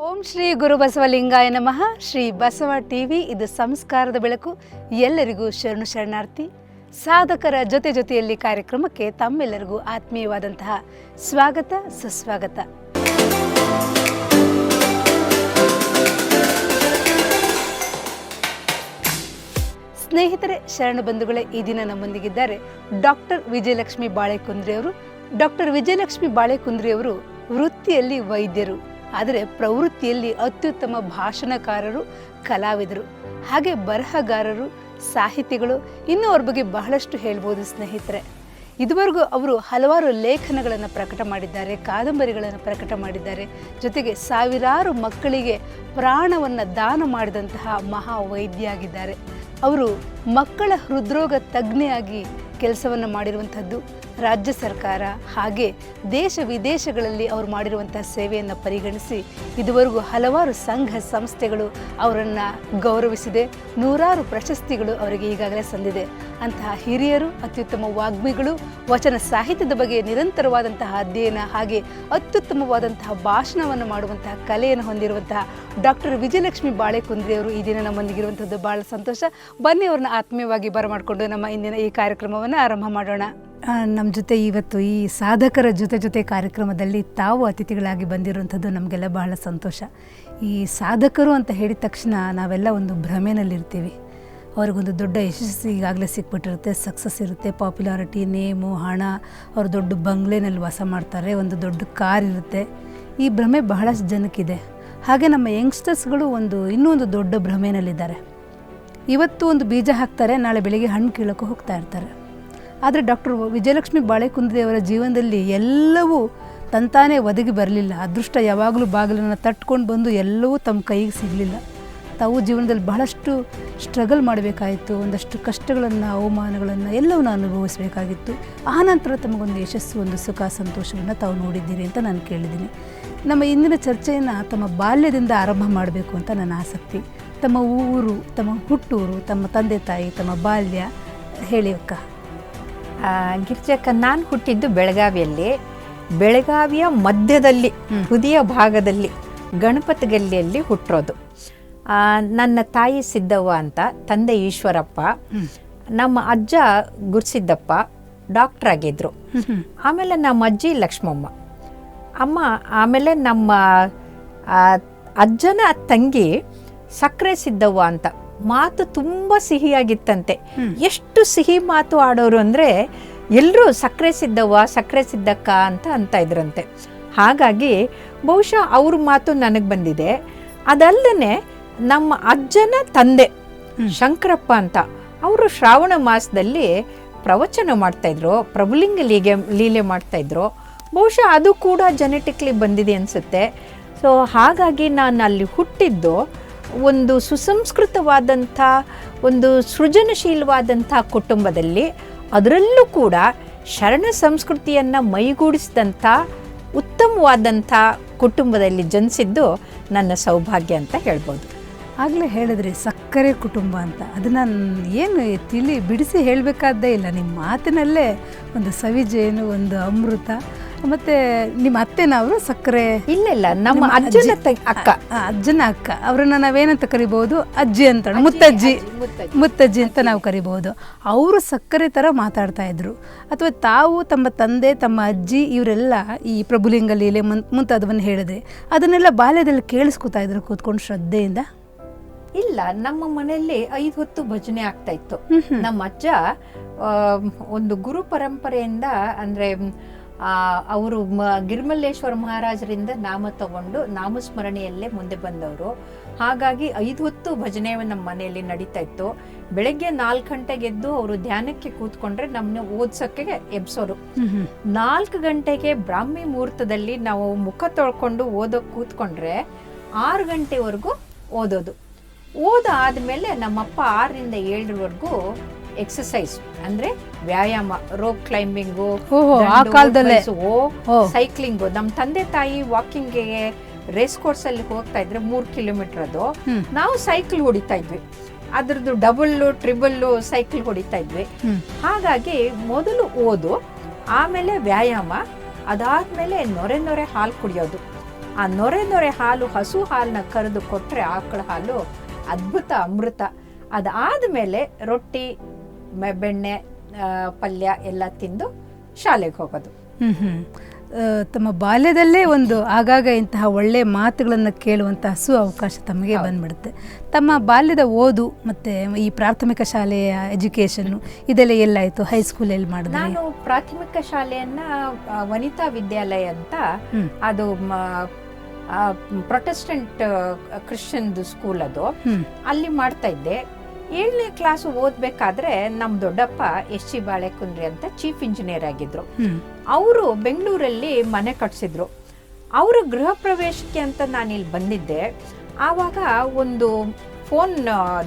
ಓಂ ಶ್ರೀ ಗುರು ಬಸವಲಿಂಗಾಯ ನಮಃ. ಶ್ರೀ ಬಸವ ಟಿವಿ, ಇದು ಸಂಸ್ಕಾರದ ಬೆಳಕು. ಎಲ್ಲರಿಗೂ ಶರಣು ಶರಣಾರ್ಥಿ. ಸಾಧಕರ ಜೊತೆ ಜೊತೆಯಲ್ಲಿ ಕಾರ್ಯಕ್ರಮಕ್ಕೆ ತಮ್ಮೆಲ್ಲರಿಗೂ ಆತ್ಮೀಯವಾದಂತಹ ಸ್ವಾಗತ, ಸುಸ್ವಾಗತ. ಸ್ನೇಹಿತರೆ, ಶರಣ ಬಂಧುಗಳೇ, ಈ ದಿನ ನಮ್ಮೊಂದಿಗಿದ್ದಾರೆ ಡಾಕ್ಟರ್ ವಿಜಯಲಕ್ಷ್ಮಿ ಬಾಳೆಕುಂದ್ರಿ ಅವರು ಡಾಕ್ಟರ್ ವಿಜಯಲಕ್ಷ್ಮಿ ಬಾಳೆಕುಂದ್ರಿ ಅವರು ವೃತ್ತಿಯಲ್ಲಿ ವೈದ್ಯರು. ಆದರೆ ಪ್ರವೃತ್ತಿಯಲ್ಲಿ ಅತ್ಯುತ್ತಮ ಭಾಷಣಕಾರರು, ಕಲಾವಿದರು. ಹಾಗೆ ಬರಹಗಾರರು, ಸಾಹಿತಿಗಳು, ಇನ್ನೂ ಅವ್ರ ಬಗ್ಗೆ ಬಹಳಷ್ಟು ಹೇಳ್ಬೋದು ಸ್ನೇಹಿತರೆ. ಇದುವರೆಗೂ ಅವರು ಹಲವಾರು ಲೇಖನಗಳನ್ನು ಪ್ರಕಟ ಮಾಡಿದ್ದಾರೆ, ಕಾದಂಬರಿಗಳನ್ನು ಪ್ರಕಟ ಮಾಡಿದ್ದಾರೆ. ಜೊತೆಗೆ ಸಾವಿರಾರು ಮಕ್ಕಳಿಗೆ ಪ್ರಾಣವನ್ನು ದಾನ ಮಾಡಿದಂತಹ ಮಹಾ ಆಗಿದ್ದಾರೆ ಅವರು ಮಕ್ಕಳ ಹೃದ್ರೋಗ ತಜ್ಞೆಯಾಗಿ ಕೆಲಸವನ್ನು ಮಾಡಿರುವಂಥದ್ದು. ರಾಜ್ಯ ಸರ್ಕಾರ ಹಾಗೆ ದೇಶ ವಿದೇಶಗಳಲ್ಲಿ ಅವರು ಮಾಡಿರುವಂತಹ ಸೇವೆಯನ್ನು ಪರಿಗಣಿಸಿ ಇದುವರೆಗೂ ಹಲವಾರು ಸಂಘ ಸಂಸ್ಥೆಗಳು ಅವರನ್ನು ಗೌರವಿಸಿದೆ. ನೂರಾರು ಪ್ರಶಸ್ತಿಗಳು ಅವರಿಗೆ ಈಗಾಗಲೇ ಸಂದಿದೆ. ಅಂತಹ ಹಿರಿಯರು, ಅತ್ಯುತ್ತಮ ವಾಗ್ಮಿಗಳು, ವಚನ ಸಾಹಿತ್ಯದ ಬಗ್ಗೆ ನಿರಂತರವಾದಂತಹ ಅಧ್ಯಯನ ಹಾಗೆ ಅತ್ಯುತ್ತಮವಾದಂತಹ ಭಾಷಣವನ್ನು ಮಾಡುವಂತಹ ಕಲೆಯನ್ನು ಹೊಂದಿರುವಂತಹ ಡಾಕ್ಟರ್ ವಿಜಯಲಕ್ಷ್ಮಿ ಬಾಳೆಕುಂದ್ರಿ ಅವರು ಈ ದಿನ ನಮ್ಮೊಂದಿಗಿರುವಂಥದ್ದು ಭಾಳ ಸಂತೋಷ. ಬನ್ನಿ ಅವ್ರನ್ನ ಆತ್ಮೀಯವಾಗಿ ಬರಮಾಡಿಕೊಂಡು ನಮ್ಮ ಇಂದಿನ ಈ ಕಾರ್ಯಕ್ರಮವನ್ನು ಆರಂಭ ಮಾಡೋಣ. ನಮ್ಮ ಜೊತೆ ಇವತ್ತು ಈ ಸಾಧಕರ ಜೊತೆ ಜೊತೆ ಕಾರ್ಯಕ್ರಮದಲ್ಲಿ ತಾವು ಅತಿಥಿಗಳಾಗಿ ಬಂದಿರುವಂಥದ್ದು ನಮಗೆಲ್ಲ ಬಹಳ ಸಂತೋಷ. ಈ ಸಾಧಕರು ಅಂತ ಹೇಳಿದ ತಕ್ಷಣ ನಾವೆಲ್ಲ ಒಂದು ಭ್ರಮೆಯಲ್ಲಿರ್ತೀವಿ ಅವ್ರಿಗೊಂದು ದೊಡ್ಡ ಯಶಸ್ಸು ಈಗಾಗಲೇ ಸಿಕ್ಬಿಟ್ಟಿರುತ್ತೆ. ಸಕ್ಸಸ್ ಇರುತ್ತೆ. ಪಾಪ್ಯುಲಾರಿಟಿ, ನೇಮು, ಹಣ, ಅವರು ದೊಡ್ಡ ಬಂಗ್ಲೆನಲ್ಲಿ ವಾಸ ಮಾಡ್ತಾರೆ. ಒಂದು ದೊಡ್ಡ ಕಾರ್ ಇರುತ್ತೆ. ಈ ಭ್ರಮೆ ಬಹಳಷ್ಟು ಜನಕ್ಕಿದೆ. ಹಾಗೆ ನಮ್ಮ ಯಂಗ್ಸ್ಟರ್ಸ್ಗಳು ಒಂದು ಇನ್ನೂ ಒಂದು ದೊಡ್ಡ ಭ್ರಮೆಯಲ್ಲಿದ್ದಾರೆ ಇವತ್ತು ಒಂದು ಬೀಜ ಹಾಕ್ತಾರೆ. ನಾಳೆ ಬೆಳಿಗ್ಗೆ ಹಣ್ಣು ಕೀಳೋಕ್ಕೂ ಹೋಗ್ತಾ ಇರ್ತಾರೆ. ಆದರೆ ಡಾಕ್ಟರ್ ವಿಜಯಲಕ್ಷ್ಮಿ ಬಾಳೆಕುಂದ್ರಿಯವರ ಜೀವನದಲ್ಲಿ ಎಲ್ಲವೂ ತಂತಾನೇ ಒದಗಿ ಬರಲಿಲ್ಲ. ಅದೃಷ್ಟ ಯಾವಾಗಲೂ ಬಾಗಿಲನ್ನು ತಟ್ಕೊಂಡು ಬಂದು ಎಲ್ಲವೂ ತಮ್ಮ ಕೈಗೆ ಸಿಗಲಿಲ್ಲ. ತಾವು ಜೀವನದಲ್ಲಿ ಬಹಳಷ್ಟು ಸ್ಟ್ರಗಲ್ ಮಾಡಬೇಕಾಯಿತು. ಒಂದಷ್ಟು ಕಷ್ಟಗಳನ್ನು ಅವಮಾನಗಳನ್ನು ಎಲ್ಲವನ್ನು ಅನುಭವಿಸಬೇಕಾಗಿತ್ತು. ಆನಂತರ ತಮಗೊಂದು ಯಶಸ್ಸು ಒಂದು ಸುಖ ಸಂತೋಷವನ್ನು ತಾವು ನೋಡಿದ್ದೀರಿ ಅಂತ ನಾನು ಕೇಳಿದ್ದೀನಿ. ನಮ್ಮ ಇಂದಿನ ಚರ್ಚೆಯನ್ನು ತಮ್ಮ ಬಾಲ್ಯದಿಂದ ಆರಂಭ ಮಾಡಬೇಕು ಅಂತ ನನ್ನ ಆಸಕ್ತಿ. ತಮ್ಮ ಊರು ತಮ್ಮ ಹುಟ್ಟೂರು ತಮ್ಮ ತಂದೆ ತಾಯಿ ತಮ್ಮ ಬಾಲ್ಯ ಹೇಳಿ ಅಕ್ಕ. ಆ, ಗಿರಿಜಕ್ಕ ನಾನು ಹುಟ್ಟಿದ್ದು ಬೆಳಗಾವಿಯಲ್ಲಿ. ಬೆಳಗಾವಿಯ ಮಧ್ಯದಲ್ಲಿ ಹೃದಯ ಭಾಗದಲ್ಲಿ ಗಣಪತಿ ಗಲ್ಲಿಯಲ್ಲಿ ಹುಟ್ಟಿರೋದು. ಆ, ನನ್ನ ತಾಯಿ ಸಿದ್ದವ್ವ ಅಂತ ತಂದೆ ಈಶ್ವರಪ್ಪ ನಮ್ಮ ಅಜ್ಜ ಗುರುಸಿದ್ದಪ್ಪ ಡಾಕ್ಟರ್ ಆಗಿದ್ರು. ಆಮೇಲೆ ನಮ್ಮ ಅಜ್ಜಿ ಲಕ್ಷ್ಮಮ್ಮ. ಅಮ್ಮ ಆಮೇಲೆ ನಮ್ಮ ಅಜ್ಜನ ತಂಗಿ ಸಕ್ಕರೆ ಸಿದ್ದವ್ವ ಅಂತ. ಮಾತು ತುಂಬ ಸಿಹಿಯಾಗಿತ್ತಂತೆ. ಎಷ್ಟು ಸಿಹಿ ಮಾತು ಆಡೋರು ಅಂದರೆ ಎಲ್ಲರೂ ಸಕ್ಕರೆ ಸಿದ್ದವ್ವ ಸಕ್ಕರೆ ಸಿದ್ದಕ್ಕ ಅಂತ ಅಂತ ಇದ್ರಂತೆ. ಹಾಗಾಗಿ ಬಹುಶಃ ಅವ್ರ ಮಾತು ನನಗೆ ಬಂದಿದೆ. ಅದಲ್ಲದೆ ನಮ್ಮ ಅಜ್ಜನ ತಂದೆ ಶಂಕರಪ್ಪ ಅಂತ ಅವರು ಶ್ರಾವಣ ಮಾಸದಲ್ಲಿ ಪ್ರವಚನ ಮಾಡ್ತಾಯಿದ್ರು ಪ್ರಭುಲಿಂಗ ಲೀಗೆ ಲೀಲೆ ಮಾಡ್ತಾಯಿದ್ರು ಬಹುಶಃ ಅದು ಕೂಡ ಜೆನೆಟಿಕ್ಲಿ ಬಂದಿದೆ ಅನಿಸುತ್ತೆ. ಸೊ ಹಾಗಾಗಿ ನಾನು ಅಲ್ಲಿ ಹುಟ್ಟಿದ್ದು ಒಂದು ಸುಸಂಸ್ಕೃತವಾದಂಥ, ಒಂದು ಸೃಜನಶೀಲವಾದಂಥ ಕುಟುಂಬದಲ್ಲಿ ಅದರಲ್ಲೂ ಕೂಡ ಶರಣ ಸಂಸ್ಕೃತಿಯನ್ನು ಮೈಗೂಡಿಸಿದಂಥ, ಉತ್ತಮವಾದಂಥ ಕುಟುಂಬದಲ್ಲಿ ಜನಿಸಿದ್ದು ನನ್ನ ಸೌಭಾಗ್ಯ ಅಂತ ಹೇಳ್ಬೋದು. ಆಗಲೇ ಹೇಳಿದ್ರಿ, ಸಕ್ಕರೆ ಕುಟುಂಬ ಅಂತ. ಅದನ್ನು ಏನು ತಿಳಿ ಬಿಡಿಸಿ ಹೇಳಬೇಕಾದ್ದೇ ಇಲ್ಲ. ನಿಮ್ಮ ಮಾತಿನಲ್ಲೇ ಒಂದು ಸವಿಜೇನು, ಒಂದು ಅಮೃತ ಮತ್ತು ನಿಮ್ಮ ಅತ್ತೆನವರು ಸಕ್ಕರೆ ಇಲ್ಲ ಇಲ್ಲ ನಮ್ಮ ಅಜ್ಜನ ಅಜ್ಜಿ- ಅಕ್ಕ. ಅಜ್ಜನ ಅಕ್ಕ. ಅವ್ರನ್ನ ನಾವೇನಂತ ಕರಿಬಹುದು? ಅಜ್ಜಿ ಅಂತ ಮುತ್ತಜ್ಜಿ. ಮುತ್ತಜ್ಜಿ. ಅಂತ ನಾವು ಕರಿಬಹುದು. ಅವರು ಸಕ್ಕರೆ ಥರ ಮಾತಾಡ್ತಾ ಇದ್ರು. ಅಥವಾ ತಾವು ತಮ್ಮ ತಂದೆ ತಮ್ಮ ಅಜ್ಜಿ ಇವರೆಲ್ಲ ಈ ಪ್ರಭುಲಿಂಗ ಲೀಲೆ ಮುಂತಾದವನ್ನು ಹೇಳಿದ್ರೆ ಅದನ್ನೆಲ್ಲ ಬಾಲ್ಯದಲ್ಲಿ ಕೇಳಿಸ್ಕೊತಾ ಇದ್ರು ಕೂತ್ಕೊಂಡು ಶ್ರದ್ಧೆಯಿಂದ? ಇಲ್ಲ ನಮ್ಮ ಮನೆಯಲ್ಲಿ ಐದು ಹೊತ್ತು ಭಜನೆ ಆಗ್ತಾ ಇತ್ತು. ನಮ್ಮ ಅಜ್ಜ ಒಂದು ಗುರು ಪರಂಪರೆಯಿಂದ ಅಂದ್ರೆ ಅವರು ಮ ಗಿರ್ಮಲ್ಲೇಶ್ವರ ಮಹಾರಾಜರಿಂದ ನಾಮ ತಗೊಂಡು ನಾಮಸ್ಮರಣೆಯಲ್ಲೇ ಮುಂದೆ ಬಂದವರು. ಹಾಗಾಗಿ ಐದು ಹೊತ್ತು ಭಜನೆ ನಮ್ಮ ಮನೆಯಲ್ಲಿ ನಡೀತಾ ಇತ್ತು. ಬೆಳಗ್ಗೆ ನಾಲ್ಕು ಗಂಟೆಗೆ ಎದ್ದು ಅವರು ಧ್ಯಾನಕ್ಕೆ ಕೂತ್ಕೊಂಡ್ರೆ ನಮ್ಮನ್ನ ಓದ್ಸೋಕ್ಕೆ ಎಬ್ಸೋರು. ನಾಲ್ಕು ಗಂಟೆಗೆ ಬ್ರಾಹ್ಮಿ ಮುಹೂರ್ತದಲ್ಲಿ ನಾವು ಮುಖ ತೊಳ್ಕೊಂಡು ಓದೋಕೆ ಕೂತ್ಕೊಂಡ್ರೆ ಆರು ಗಂಟೆವರೆಗೂ ಓದೋದು. ಓದ ಆದಮೇಲೆ ನಮ್ಮಪ್ಪ ಆರರಿಂದ ಏಳರವರೆಗೂ ಎಕ್ಸಸೈಸ್ ಅಂದ್ರೆ ವ್ಯಾಯಾಮ ರೋಪ್ ಕ್ಲೈಂಬಿಂಗು ಆ ಕಾಲದಲ್ಲೇ. ಓ. ಸೈಕ್ಲಿಂಗು ನಮ್ಮ ತಂದೆ ತಾಯಿ ವಾಕಿಂಗ್ಗೆ ರೇಸ್ ಕೋರ್ಸ್ ಅಲ್ಲಿ ಹೋಗ್ತಾ ಇದ್ರೆ ಮೂರ್ ಕಿಲೋಮೀಟರ್ ಅದು. ನಾವು ಸೈಕಲ್ ಹೊಡಿತಾ ಇದ್ವಿ. ಅದ್ರದ್ದು ಡಬಲ್ ಟ್ರಿಬಲ್ಲು ಸೈಕಲ್ ಹೊಡಿತಾ ಇದ್ವಿ. ಹಾಗಾಗಿ ಮೊದಲು ಓದು ಆಮೇಲೆ ವ್ಯಾಯಾಮ ಅದಾದ್ಮೇಲೆ ನೊರೆ ನೊರೆ ಹಾಲು ಕುಡಿಯೋದು. ಆ ನೊರೆ ನೊರೆ ಹಾಲು ಹಸು ಹಾಲನ್ನ ಕರೆದು ಕೊಟ್ರೆ ಆಕಳ ಹಾಲು ಅದ್ಭುತ ಅಮೃತ. ಅದಾದ್ಮೇಲೆ ರೊಟ್ಟಿ ಬೆಣ್ಣೆ ಪಲ್ಯ ಎಲ್ಲ ತಿಂದು ಶಾಲೆಗೆ ಹೋಗೋದು. ತಮ್ಮ ಬಾಲ್ಯದಲ್ಲೇ ಒಂದು ಆಗಾಗ ಇಂತಹ ಒಳ್ಳೆ ಮಾತುಗಳನ್ನು ಕೇಳುವಂಥ ಹಸು ಅವಕಾಶ ತಮಗೆ ಬಂದ್ಬಿಡುತ್ತೆ. ತಮ್ಮ ಬಾಲ್ಯದ ಓದು ಮತ್ತೆ ಈ ಪ್ರಾಥಮಿಕ ಶಾಲೆಯ ಎಜುಕೇಶನ್ ಇದೆಲ್ಲ ಎಲ್ಲಾಯಿತು? ಹೈಸ್ಕೂಲ್ ಎಲ್ಲಿ ಮಾಡಿದ್ರಿ? ನಾನು ಪ್ರಾಥಮಿಕ ಶಾಲೆಯನ್ನು ವನಿತಾ ವಿದ್ಯಾಲಯ ಅಂತ. ಅದು ಪ್ರೊಟೆಸ್ಟೆಂಟ್ ಕ್ರಿಶ್ಚಿಯನ್ದು ಸ್ಕೂಲ್ ಅದು. ಅಲ್ಲಿ ಮಾಡ್ತಾ ಇದ್ದೆ. ಏಳನೇ ಕ್ಲಾಸ್ ಓದ್ಬೇಕಾದ್ರೆ ನಮ್ಮ ದೊಡ್ಡಪ್ಪ ಎಸ್ ಸಿ ಬಾಳೆಕುಂದ್ರಿ ಅಂತ ಚೀಫ್ ಇಂಜಿನಿಯರ್ ಆಗಿದ್ರು. ಅವರು ಬೆಂಗಳೂರಲ್ಲಿ ಮನೆ ಕಟ್ಸಿದ್ರು. ಅವರ ಗೃಹ ಪ್ರವೇಶಕ್ಕೆ ಅಂತ ನಾನು ಇಲ್ಲಿ ಬಂದಿದ್ದೆ. ಆವಾಗ ಒಂದು ಫೋನ್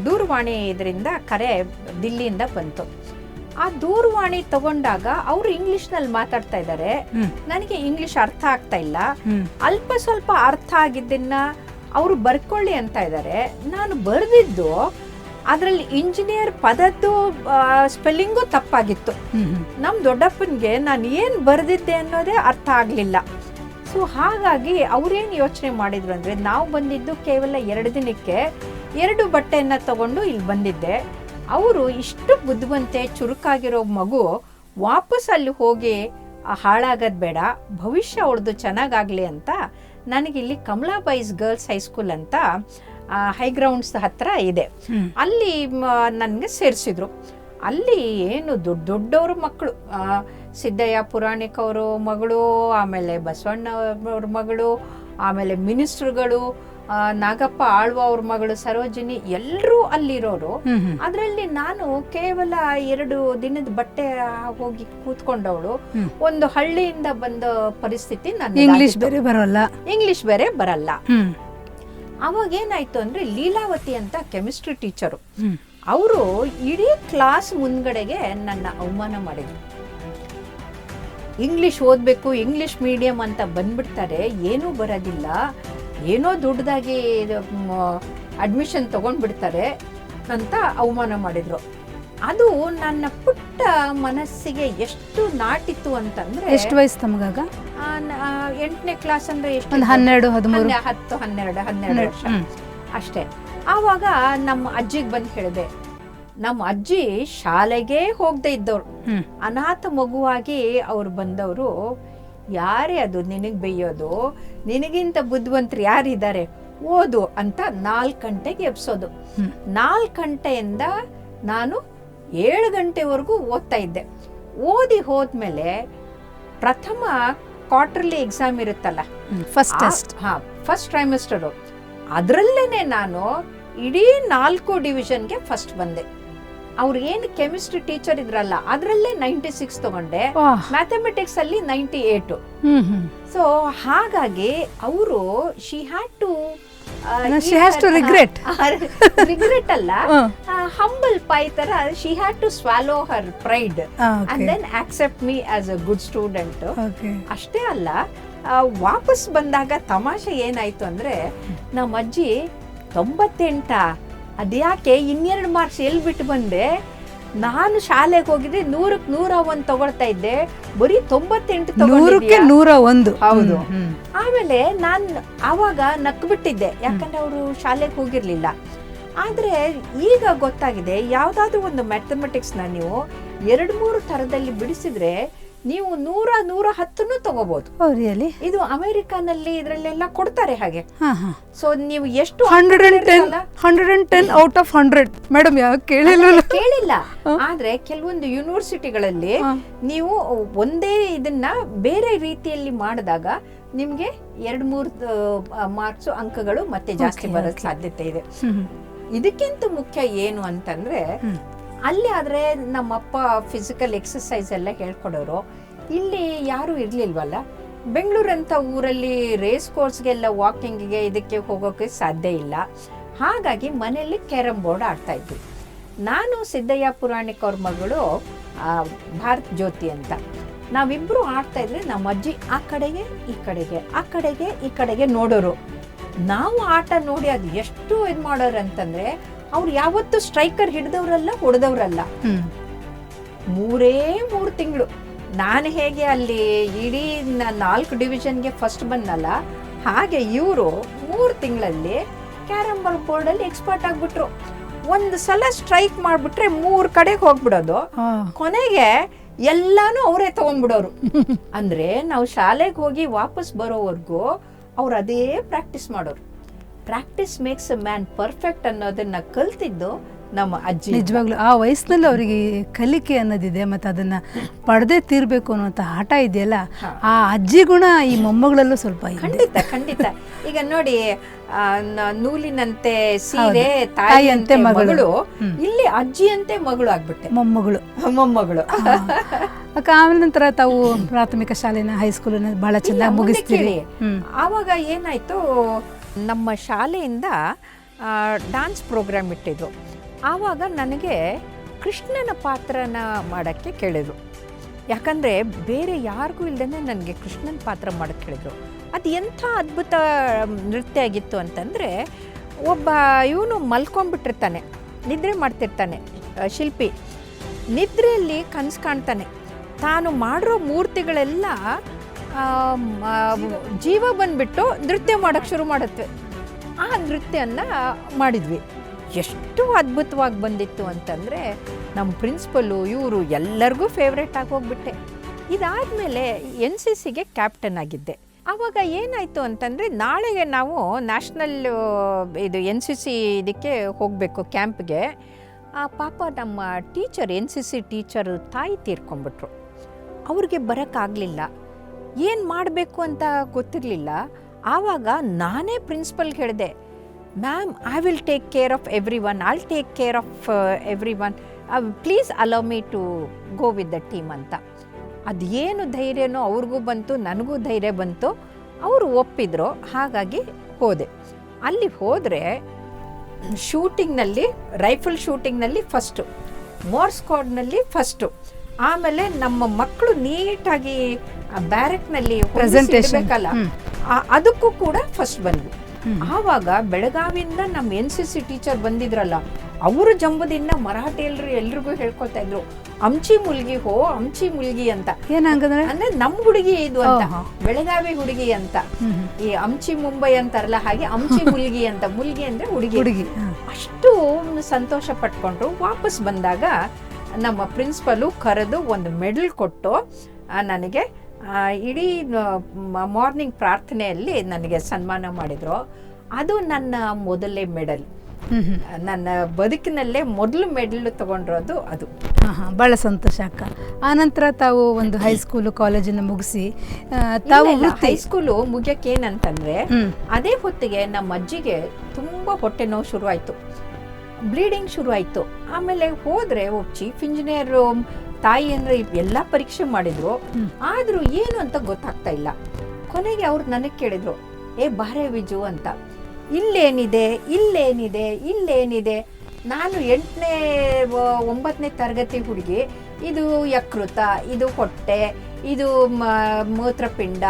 ದೂರವಾಣಿ ಇದರಿಂದ ಕರೆ ದಿಲ್ಲಿಯಿಂದ ಬಂತು. ಆ ದೂರವಾಣಿ ತಗೊಂಡಾಗ ಅವರು ಇಂಗ್ಲಿಷ್ನಲ್ಲಿ ಮಾತಾಡ್ತಾ ಇದ್ದಾರೆ ನನಗೆ ಇಂಗ್ಲಿಷ್ ಅರ್ಥ ಆಗ್ತಾ ಇಲ್ಲ. ಅಲ್ಪ ಸ್ವಲ್ಪ ಅರ್ಥ ಆಗಿದ್ದನ್ನ ಅವರು ಬರ್ಕೊಳ್ಳಿ ಅಂತ ಇದ್ದಾರೆ ನಾನು ಬರೆದಿದ್ದು ಅದರಲ್ಲಿ ಇಂಜಿನಿಯರ್ ಪದದ್ದು ಸ್ಪೆಲ್ಲಿಂಗು ತಪ್ಪಾಗಿತ್ತು. ನಮ್ಮ ದೊಡ್ಡಪ್ಪನಿಗೆ ನಾನು ಏನು ಬರೆದಿದ್ದೆ ಅನ್ನೋದೇ ಅರ್ಥ ಆಗಲಿಲ್ಲ. ಸೊ ಹಾಗಾಗಿ ಅವ್ರೇನು ಯೋಚನೆ ಮಾಡಿದ್ರು ಅಂದರೆ ನಾವು ಬಂದಿದ್ದು ಕೇವಲ ಎರಡು ದಿನಕ್ಕೆ ಎರಡು ಬಟ್ಟೆಯನ್ನು ತಗೊಂಡು ಇಲ್ಲಿ ಬಂದಿದ್ದೆ. ಅವರು ಇಷ್ಟು ಬುದ್ಧಿವಂತೆ ಚುರುಕಾಗಿರೋ ಮಗು ವಾಪಸ್ ಅಲ್ಲಿ ಹೋಗಿ ಹಾಳಾಗೋದು ಬೇಡ ಭವಿಷ್ಯ ಅವ್ರದ್ದು ಚೆನ್ನಾಗಾಗಲಿ ಅಂತ ನನಗಿಲ್ಲಿ ಕಮಲಾಬಾಯಿಸ್ ಗರ್ಲ್ಸ್ ಹೈಸ್ಕೂಲ್ ಅಂತ ಹೈಗ್ರೌಂಡ್ಸ್ ಹತ್ರ ಇದೆ. ಅಲ್ಲಿ ನನಗೆ ಸೇರಿಸಿದ್ರು. ಅಲ್ಲಿ ಏನು ದೊಡ್ಡ ದೊಡ್ಡವರು ಮಕ್ಕಳು ಸಿದ್ದಯ್ಯ ಪುರಾಣಿಕ್ ಅವರು ಮಗಳು ಆಮೇಲೆ ಬಸವಣ್ಣ ಅವ್ರ ಮಗಳು ಆಮೇಲೆ ಮಿನಿಸ್ಟ್ರುಗಳು ನಾಗಪ್ಪ ಆಳ್ವ ಅವ್ರ ಮಗಳು ಸರೋಜಿನಿ ಎಲ್ಲರೂ ಅಲ್ಲಿರೋರು. ಅದರಲ್ಲಿ ನಾನು ಕೇವಲ ಎರಡು ದಿನದ ಬಟ್ಟೆ ಹೋಗಿ ಕೂತ್ಕೊಂಡವಳು. ಒಂದು ಹಳ್ಳಿಯಿಂದ ಬಂದ ಪರಿಸ್ಥಿತಿ ನಾನು ಇಂಗ್ಲಿಷ್ ಬೇರೆ ಬರಲ್ಲ. ಇಂಗ್ಲಿಷ್ ಬೇರೆ ಬರಲ್ಲ. ಅವಾಗ ಏನಾಯ್ತು ಅಂದ್ರೆ ಲೀಲಾವತಿ ಅಂತ ಕೆಮಿಸ್ಟ್ರಿ ಟೀಚರು. ಅವರು ಇಡೀ ಕ್ಲಾಸ್ ಮುಂದ್ಗಡೆಗೆ ನನ್ನ ಅವಮಾನ ಮಾಡಿದ್ರು. ಇಂಗ್ಲಿಷ್ ಓದಬೇಕು ಇಂಗ್ಲಿಷ್ ಮೀಡಿಯಂ ಅಂತ ಬಂದ್ಬಿಡ್ತಾರೆ ಏನೂ ಬರೋದಿಲ್ಲ. ಏನೋ ದೊಡ್ಡದಾಗಿ ಅಡ್ಮಿಷನ್ ತಗೊಂಡ್ಬಿಡ್ತಾರೆ ಅಂತ ಅವಮಾನ ಮಾಡಿದ್ರು. ಅದು ನನ್ನ ಪುಟ್ಟ ಮನಸ್ಸಿಗೆ ಎಷ್ಟು ನಾಟಿತ್ತು ಅಂತಂದ್ರೆ ಎಷ್ಟು ವಯಸ್ಸು ತಮಗಾಗ? ಎಂಟನೇ ಕ್ಲಾಸ್ ಅಂದ್ರೆ ಎಷ್ಟು ಹನ್ನೆರಡು ಹದಿಮೂರು? ಹತ್ತು ಹನ್ನೆರಡು ಹನ್ನೆರಡು ವರ್ಷ. ಅಷ್ಟೇ. ಆವಾಗ ನಮ್ಮ ಅಜ್ಜಿಗೆ ಬಂದು ಹೇಳಿದೆ ನಮ್ಮ ಅಜ್ಜಿ ಶಾಲೆಗೆ ಹೋಗದೆ ಇದ್ದವ್ರು. ಅನಾಥ ಮಗುವಾಗಿ ಅವ್ರು ಬಂದವರು ಯಾರೇ ಅದು ನಿನಗೆ ಬೇಯೋದು ನಿನಗಿಂತ ಬುದ್ಧಿವಂತರು ಯಾರಿದ್ದಾರೆ ಓದು ಅಂತ ನಾಲ್ಕು ಗಂಟೆಗೆ ಎಬ್ಸೋದು. ನಾಲ್ಕು ಗಂಟೆಯಿಂದ ನಾನು ಏಳು ಗಂಟೆವರೆಗೂ ಓದ್ತಾ ಇದ್ದೆ. ಓದಿ ಹೋದ್ಮೇಲೆ ಪ್ರಥಮ ಕ್ವಾರ್ಟರ್ಲಿ ಎಕ್ಸಾಮ್ ಇರುತ್ತಲ್ಲ? ಫಸ್ಟ್ ಟೆಸ್ಟ್ ಹಾ ಫಸ್ಟ್ ಟ್ರೈಮಿಸ್ಟರು ಅದರಲ್ಲೇ ನಾನು ಇಡೀ ನಾಲ್ಕು ಡಿವಿಷನ್ಗೆ ಫಸ್ಟ್ ಬಂದೆ. ಅವ್ರು ಏನು ಕೆಮಿಸ್ಟ್ರಿ ಟೀಚರ್ ಇದ್ರಲ್ಲ ಅದರಲ್ಲೇ ನೈಂಟಿ ಸಿಕ್ಸ್ ತಗೊಂಡೆ ಮ್ಯಾಥಮೆಟಿಕ್ಸ್ ಅಲ್ಲಿ ನೈಂಟಿ ಏಟು ಸೊ ಹಾಗಾಗಿ ಅವರು she had to She has to regret. Regret ಅಲ್ಲ. ಹಂಬಲ್ ಪೈ ತರ she had to swallow her pride and then accept me as a good student ಅಷ್ಟೇ ಅಲ್ಲ ವಾಪಸ್ ಬಂದಾಗ ತಮಾಷೆ ಏನಾಯ್ತು ಅಂದ್ರೆ ನಮ್ಮ ಅಜ್ಜಿ ತೊಂಬತ್ತೆಂಟ ಅದ್ಯಾಕೆ ಇನ್ನೆರಡು ಮಾರ್ಕ್ಸ್ ಎಲ್ಲಿ ಬಿಟ್ಟು ಬಂದೆ? ನಾನು ಶಾಲೆಗೆ ಹೋಗಿದ್ರೆ ನೂರಕ್ಕೆ ನೂರ ಒಂದು ತಗೊಳ್ತಾ ಇದ್ದೆ. ಬರೀ ತೊಂಬತ್ತೆಂಟು ನೂರಕ್ಕೆ? ನೂರ ಒಂದು ಹೌದು. ಆಮೇಲೆ ನಾನು ಆವಾಗ ನಕ್ಬಿಟ್ಟಿದ್ದೆ ಯಾಕಂದ್ರೆ ಅವರು ಶಾಲೆಗೆ ಹೋಗಿರ್ಲಿಲ್ಲ. ಆದರೆ ಈಗ ಗೊತ್ತಾಗಿದೆ ಯಾವುದಾದ್ರೂ ಒಂದು ಮ್ಯಾಥಮೆಟಿಕ್ಸ್ನ ನೀವು ಎರಡು ಮೂರು ಥರದಲ್ಲಿ ಬಿಡಿಸಿದ್ರೆ ನೀವು ನೂರ ನೂರ ಹತ್ತನ್ನು ತಗೋಬಹುದು ರಿಯಲಿ ಇದು ಅಮೆರಿಕಾನಲ್ಲಿ ಇದರಲ್ಲೆಲ್ಲ ಕೊಡ್ತಾರೆ ಹಾಗೆ. ಸೊ ನೀವು ಎಷ್ಟು hundred and ten hundred and ten out of hundred madam ಯಾವ ಕೇಳಿಲ್ಲ ಕೇಳಿಲ್ಲ. ಆದ್ರೆ ಕೆಲವೊಂದು ಯೂನಿವರ್ಸಿಟಿಗಳಲ್ಲಿ ನೀವು ಒಂದೇ ಇದನ್ನ ಬೇರೆ ರೀತಿಯಲ್ಲಿ ಮಾಡಿದಾಗ ನಿಮ್ಗೆ ಎರಡ್ ಮೂರ್ ಮಾರ್ಕ್ಸ್ ಅಂಕಗಳು ಮತ್ತೆ ಜಾಸ್ತಿ ಬರೋ ಸಾಧ್ಯತೆ ಇದೆ. ಇದಕ್ಕಿಂತ ಮುಖ್ಯ ಏನು ಅಂತಂದ್ರೆ. ಅಲ್ಲಿ ಆದರೆ ನಮ್ಮಪ್ಪ ಫಿಸಿಕಲ್ ಎಕ್ಸಸೈಸ್ ಎಲ್ಲ ಹೇಳ್ಕೊಡೋರು. ಇಲ್ಲಿ ಯಾರೂ ಇರಲಿಲ್ವಲ್ಲ? ಬೆಂಗಳೂರಂಥ ಊರಲ್ಲಿ ರೇಸ್ ಕೋರ್ಸ್ಗೆಲ್ಲ ವಾಕಿಂಗಿಗೆ ಇದಕ್ಕೆ ಹೋಗೋಕೆ ಸಾಧ್ಯ ಇಲ್ಲ. ಹಾಗಾಗಿ ಮನೆಯಲ್ಲಿ ಕ್ಯಾರಮ್ ಬೋರ್ಡ್ ಆಡ್ತಾಯಿದ್ವಿ ನಾನು ಸಿದ್ದಯ್ಯ ಪುರಾಣಿಕ್ ಅವ್ರ ಮಗಳು ಭಾರತ್ ಜ್ಯೋತಿ ಅಂತ. ನಾವಿಬ್ಬರು ಆಡ್ತಾಯಿದ್ರೆ ನಮ್ಮ ಅಜ್ಜಿ ಆ ಕಡೆಗೆ, ಈ ಕಡೆಗೆ, ಆ ಕಡೆಗೆ, ಈ ಕಡೆಗೆ ನೋಡೋರು. ನಾವು ಆಟ ನೋಡಿ ಅದು ಎಷ್ಟು ಇದು ಮಾಡೋರು ಅಂತಂದ್ರೆ ಅವ್ರು ಯಾವತ್ತು ಸ್ಟ್ರೈಕರ್ ಹಿಡಿದವ್ರಲ್ಲ ಹೊಡೆದವ್ರಲ್ಲ. ಮೂರೇ ಮೂರು ತಿಂಗಳು. ನಾನು ಹೇಗೆ ಅಲ್ಲಿ ಇಡೀ ನಾಲ್ಕು ಡಿವಿಷನ್ಗೆ ಫಸ್ಟ್ ಬಂದಲ್ಲ ಹಾಗೆ ಇವರು ಮೂರು ತಿಂಗಳಲ್ಲಿ ಕ್ಯಾರಮ್ ಬೋರ್ಡಲ್ಲಿ ಎಕ್ಸ್ಪರ್ಟ್ ಆಗಿಬಿಟ್ರು. ಒಂದು ಸಲ ಸ್ಟ್ರೈಕ್ ಮಾಡ್ಬಿಟ್ರೆ ಮೂರು ಕಡೆಗೆ ಹೋಗ್ಬಿಡೋದು. ಕೊನೆಗೆ ಎಲ್ಲಾನು ಅವರೇ ತಗೊಂಡ್ಬಿಡೋರು. ಅಂದ್ರೆ ನಾವು ಶಾಲೆಗೆ ಹೋಗಿ ವಾಪಸ್ ಬರೋವರೆಗೂ ಅವ್ರು ಅದೇ ಪ್ರಾಕ್ಟೀಸ್ ಮಾಡೋರು. Practice makes a man perfect ಅನ್ನೋದನ್ನ ಕಲ್ತಿದ್ದು ನಮ್ಮ ಅಜ್ಜಿ. ನಿಜವಾಗ್ಲೂ ಆ ವಯಸ್ಸಿನಲ್ಲಿ ಅವರಿಗೆ ಕಲಿಕೆ ಅನ್ನೋದಿದೆ ಮತ್ತು ಅದನ್ನ ಪಡೆದೇ ತೀರ್ಬೇಕು ಅನ್ನುವಂಥ ಹಠ ಇದೆಯಲ್ಲ ಆ ಅಜ್ಜಿ ಗುಣ ಈ ಮೊಮ್ಮಗಳಲ್ಲೂ ಸ್ವಲ್ಪ ಖಂಡಿತ ಖಂಡಿತ. ಈಗ ನೋಡಿ ನೂಲಿನಂತೆ ಸೀರೆ ತಾಯಿಯಂತೆ ಮಗಳು. ಇಲ್ಲಿ ಅಜ್ಜಿಯಂತೆ ಮಗಳು ಆಗ್ಬಿಟ್ಟೆ. ಮೊಮ್ಮಗಳು. ಮೊಮ್ಮಗಳು. ಅಕ್ಕ ಆಮೇಲೆ ನಂತರ ತಾವು ಪ್ರಾಥಮಿಕ ಶಾಲೆನ ಹೈಸ್ಕೂಲನ್ನ ಬಹಳ ಚೆನ್ನಾಗಿ ಮುಗಿಸ್ತೀವಿ ಮುಗಿಸ್ತೀರಿ. ಆವಾಗ ಏನಾಯ್ತು ನಮ್ಮ ಶಾಲೆಯಿಂದ ಡ್ಯಾನ್ಸ್ ಪ್ರೋಗ್ರಾಮ್ ಇಟ್ಟಿದ್ರು. ಆವಾಗ ನನಗೆ ಕೃಷ್ಣನ ಪಾತ್ರನ ಮಾಡೋಕ್ಕೆ ಕೇಳಿದರು. ಯಾಕಂದರೆ ಬೇರೆ ಯಾರಿಗೂ ಇಲ್ಲದೇ ನನಗೆ ಕೃಷ್ಣನ ಪಾತ್ರ ಮಾಡೋಕ್ಕೆ ಕೇಳಿದರು. ಅದು ಎಂಥ ಅದ್ಭುತ ನೃತ್ಯ ಆಗಿತ್ತು ಅಂತಂದರೆ, ಒಬ್ಬ ಇವನು ಮಲ್ಕೊಂಡ್ಬಿಟ್ಟಿರ್ತಾನೆ, ನಿದ್ರೆ ಮಾಡ್ತಿರ್ತಾನೆ ಶಿಲ್ಪಿ. ನಿದ್ರೆಯಲ್ಲಿ ಕನಸು ಕಾಣ್ತಾನೆ. ತಾನು ಮಾಡಿರೋ ಮೂರ್ತಿಗಳೆಲ್ಲ ಜೀವ ಬಂದ್ಬಿಟ್ಟು ನೃತ್ಯ ಮಾಡೋಕ್ಕೆ ಶುರು ಮಾಡುತ್ತೆ. ಆ ನೃತ್ಯನ ಮಾಡಿದ್ವಿ. ಎಷ್ಟು ಅದ್ಭುತವಾಗಿ ಬಂದಿತ್ತು ಅಂತಂದರೆ ನಮ್ಮ ಪ್ರಿನ್ಸಿಪಲು ಇವರು ಎಲ್ಲರಿಗೂ ಫೇವ್ರೇಟ್ ಆಗಿ ಹೋಗ್ಬಿಟ್ಟೆ. ಇದಾದಮೇಲೆ ಎನ್ ಸಿ ಸಿಗೆ ಕ್ಯಾಪ್ಟನ್ ಆಗಿದ್ದೆ. ಆವಾಗ ಏನಾಯಿತು ಅಂತಂದರೆ ನಾಳೆಗೆ ನಾವು ನ್ಯಾಷನಲ್ ಇದು ಎನ್ ಸಿ ಸಿ ಇದಕ್ಕೆ ಹೋಗಬೇಕು ಕ್ಯಾಂಪ್ಗೆ ಆ ಪಾಪ ನಮ್ಮ teacher N C C teacher ತಾಯಿ ತೀರ್ಕೊಂಡ್ಬಿಟ್ರು. ಅವ್ರಿಗೆ ಬರೋಕ್ಕಾಗಲಿಲ್ಲ ಏನು ಮಾಡಬೇಕು ಅಂತ ಗೊತ್ತಿರಲಿಲ್ಲ. ಆವಾಗ ನಾನೇ ಪ್ರಿನ್ಸಿಪಲ್ ಹೇಳಿದೆ ma'am I will take care of everyone I'll take care of everyone please allow me to go with the team ಅಂತ. ಅದೇನು ಧೈರ್ಯನೋ ಅವ್ರಿಗೂ ಬಂತು, ನನಗೂ ಧೈರ್ಯ ಬಂತು. ಅವರು ಒಪ್ಪಿದ್ರು, ಹಾಗಾಗಿ ಹೋದೆ. ಅಲ್ಲಿ ಹೋದರೆ ಶೂಟಿಂಗ್ನಲ್ಲಿ, ರೈಫಲ್ ಶೂಟಿಂಗ್ನಲ್ಲಿ ಫಸ್ಟು ಮೋರ್ ಕೋಡ್ನಲ್ಲಿ ಫಸ್ಟು ಆಮೇಲೆ ನಮ್ಮ ಮಕ್ಕಳು ನೀಟಾಗಿ ಬ್ಯಾರೆಕ್ನಲ್ಲಿ ಪ್ರೆಸೆಂಟೇಷನ್ ಬೇಕಲ್ಲ ಹ್ಮ್. ಅದಕ್ಕೂ ಕೂಡ ಫಸ್ಟ್ ಬಂದ್ವಿ. ಆವಾಗ ಬೆಳಗಾವಿಯಿಂದ ನಮ್ಮ ಎನ್ ಸಿ ಸಿ ಟೀಚರ್ ಬಂದಿದ್ರಲ್ಲ ಅವರು ಜಂಬದಿಂದ ಮರಾಠಿ ಎಲ್ರು ಎಲ್ರಿಗೂ ಹೇಳ್ಕೊತಾ ಇದ್ರು ಅಂಚಿ ಮುಲ್ಗಿ ಹೋ ಅಂಚಿ ಮುಲ್ಗಿ ಅಂತ. ಏನಂಗಂದ್ರೆ ಅಂದ್ರೆ ನಮ್ ಹುಡುಗಿ ಇದು ಅಂತ ಬೆಳಗಾವಿ ಹುಡುಗಿ ಅಂತ. ಈ ಅಂಚಿ ಮುಂಬೈ ಅಂತಾರಲ್ಲ ಹಾಗೆ ಅಂಚಿ ಮುಲ್ಗಿ ಅಂತ ಮುಲ್ಗಿ ಅಂದ್ರೆ ಹುಡುಗಿ. ಹುಡುಗಿ. ಅಷ್ಟು ಸಂತೋಷ ಪಟ್ಕೊಂಡ್ರು. ವಾಪಸ್ ಬಂದಾಗ ನಮ್ಮ ಪ್ರಿನ್ಸಿಪಲು ಕರೆದು ಒಂದು ಮೆಡಲ್ ಕೊಟ್ಟು ನನಗೆ ಇಡೀ ಮಾರ್ನಿಂಗ್ ಪ್ರಾರ್ಥನೆಯಲ್ಲಿ ನನಗೆ ಸನ್ಮಾನ ಮಾಡಿದರು. ಅದು ನನ್ನ ಮೊದಲೇ ಮೆಡಲ್. ನನ್ನ ಬದುಕಿನಲ್ಲೇ ಮೊದಲು ಮೆಡಲ್ ತಗೊಂಡಿರೋದು ಅದು. ಹಾಂ ಭಾಳ ಸಂತೋಷ ಅಕ್ಕ. ಆನಂತರ ತಾವು ಒಂದು ಹೈಸ್ಕೂಲು ಕಾಲೇಜನ್ನು ಮುಗಿಸಿ ತಾವು ಹೈಸ್ಕೂಲು ಮುಗಿಯಕ್ಕೆ ಏನಂತಂದರೆ ಅದೇ ಹೊತ್ತಿಗೆ ನಮ್ಮ ಅಜ್ಜಿಗೆ ತುಂಬ ಹೊಟ್ಟೆ ನೋವು ಶುರುವಾಯಿತು. ಬ್ಲೀಡಿಂಗ್ ಶುರುವಾಯಿತು. ಆಮೇಲೆ ಹೋದರೆ ಒಬ್ಬ ಚೀಫ್ ಇಂಜಿನಿಯರ್ ತಾಯಿ ಅಂದ್ರೆ ಎಲ್ಲ ಪರೀಕ್ಷೆ ಮಾಡಿದ್ರು. ಆದ್ರೂ ಏನು ಅಂತ ಗೊತ್ತಾಗ್ತಾ ಇಲ್ಲ. ಕೊನೆಗೆ ಅವ್ರು ನನಗೆ ಕೇಳಿದ್ರು ಏ ಬಾರೆ ವಿಜು ಅಂತ. ಇಲ್ಲೇನಿದೆ ಇಲ್ಲೇನಿದೆ ಇಲ್ಲೇನಿದೆ. ನಾನು ಎಂಟನೇ ಒಂಬತ್ತನೇ ತರಗತಿ ಹುಡುಗಿ. ಇದು ಯಕೃತ ಇದು ಹೊಟ್ಟೆ ಇದು ಮ- ಮೂತ್ರಪಿಂಡ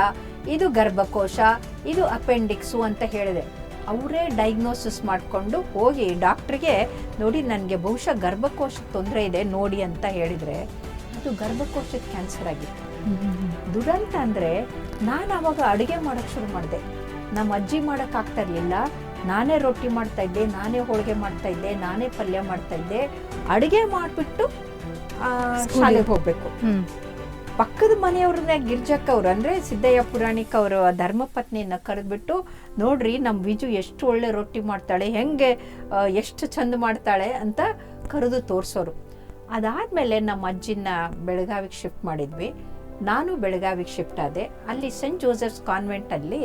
ಇದು ಗರ್ಭಕೋಶ ಇದು ಅಪೆಂಡಿಕ್ಸು ಅಂತ ಹೇಳಿದೆ. ಅವರೇ ಡಯಾಗ್ನೋಸಿಸ್ ಮಾಡಿಕೊಂಡು ಹೋಗಿ ಡಾಕ್ಟ್ರಿಗೆ ನೋಡಿ ನನಗೆ ಬಹುಶಃ ಗರ್ಭಕೋಶದ ತೊಂದರೆ ಇದೆ ನೋಡಿ ಅಂತ ಹೇಳಿದರೆ ಅದು ಗರ್ಭಕೋಶದ ಕ್ಯಾನ್ಸರ್ ಆಗಿತ್ತು. ದುರಂತ ಅಂದರೆ ನಾನು ಆವಾಗ ಅಡುಗೆ ಮಾಡೋಕ್ಕೆ ಶುರು ಮಾಡಿದೆ ನಮ್ಮ ಅಜ್ಜಿ ಮಾಡೋಕ್ಕಾಗ್ತಾ ಇರಲಿಲ್ಲ ನಾನೇ ರೊಟ್ಟಿ ಮಾಡ್ತಾ ಇದ್ದೆ ನಾನೇ ಹೋಳಿಗೆ ಮಾಡ್ತಾ ಇದ್ದೆ ನಾನೇ ಪಲ್ಯ ಮಾಡ್ತಾ ಇದ್ದೆ ಅಡುಗೆ ಮಾಡಿಬಿಟ್ಟು. ಶಾಲೆಗೆ ಹೋಗಬೇಕು ಹ್ಮ್ ಪಕ್ಕದ ಮನೆಯವ್ರನ್ನ ಗಿರ್ಜಕ್ಕವ್ರು ಅಂದ್ರೆ ಸಿದ್ದಯ್ಯ ಪುರಾಣಿಕ್ ಅವರು ಧರ್ಮಪತ್ನಿಯನ್ನ ಕರೆದ್ಬಿಟ್ಟು ನೋಡ್ರಿ ನಮ್ಮ ವಿಜು ಎಷ್ಟು ಒಳ್ಳೆ ರೊಟ್ಟಿ ಮಾಡ್ತಾಳೆ ಹೆಂಗೆ ಎಷ್ಟು ಚಂದ ಮಾಡ್ತಾಳೆ ಅಂತ ಕರೆದು ತೋರಿಸೋರು. ಅದಾದಮೇಲೆ ನಮ್ಮ ಅಜ್ಜಿನ ಬೆಳಗಾವಿಗೆ ಶಿಫ್ಟ್ ಮಾಡಿದ್ವಿ. ನಾನು ಬೆಳಗಾವಿಗೆ ಶಿಫ್ಟ್ ಆದೆ. ಅಲ್ಲಿ ಸೆಂಟ್ ಜೋಸೆಫ್ಸ್ ಕಾನ್ವೆಂಟಲ್ಲಿ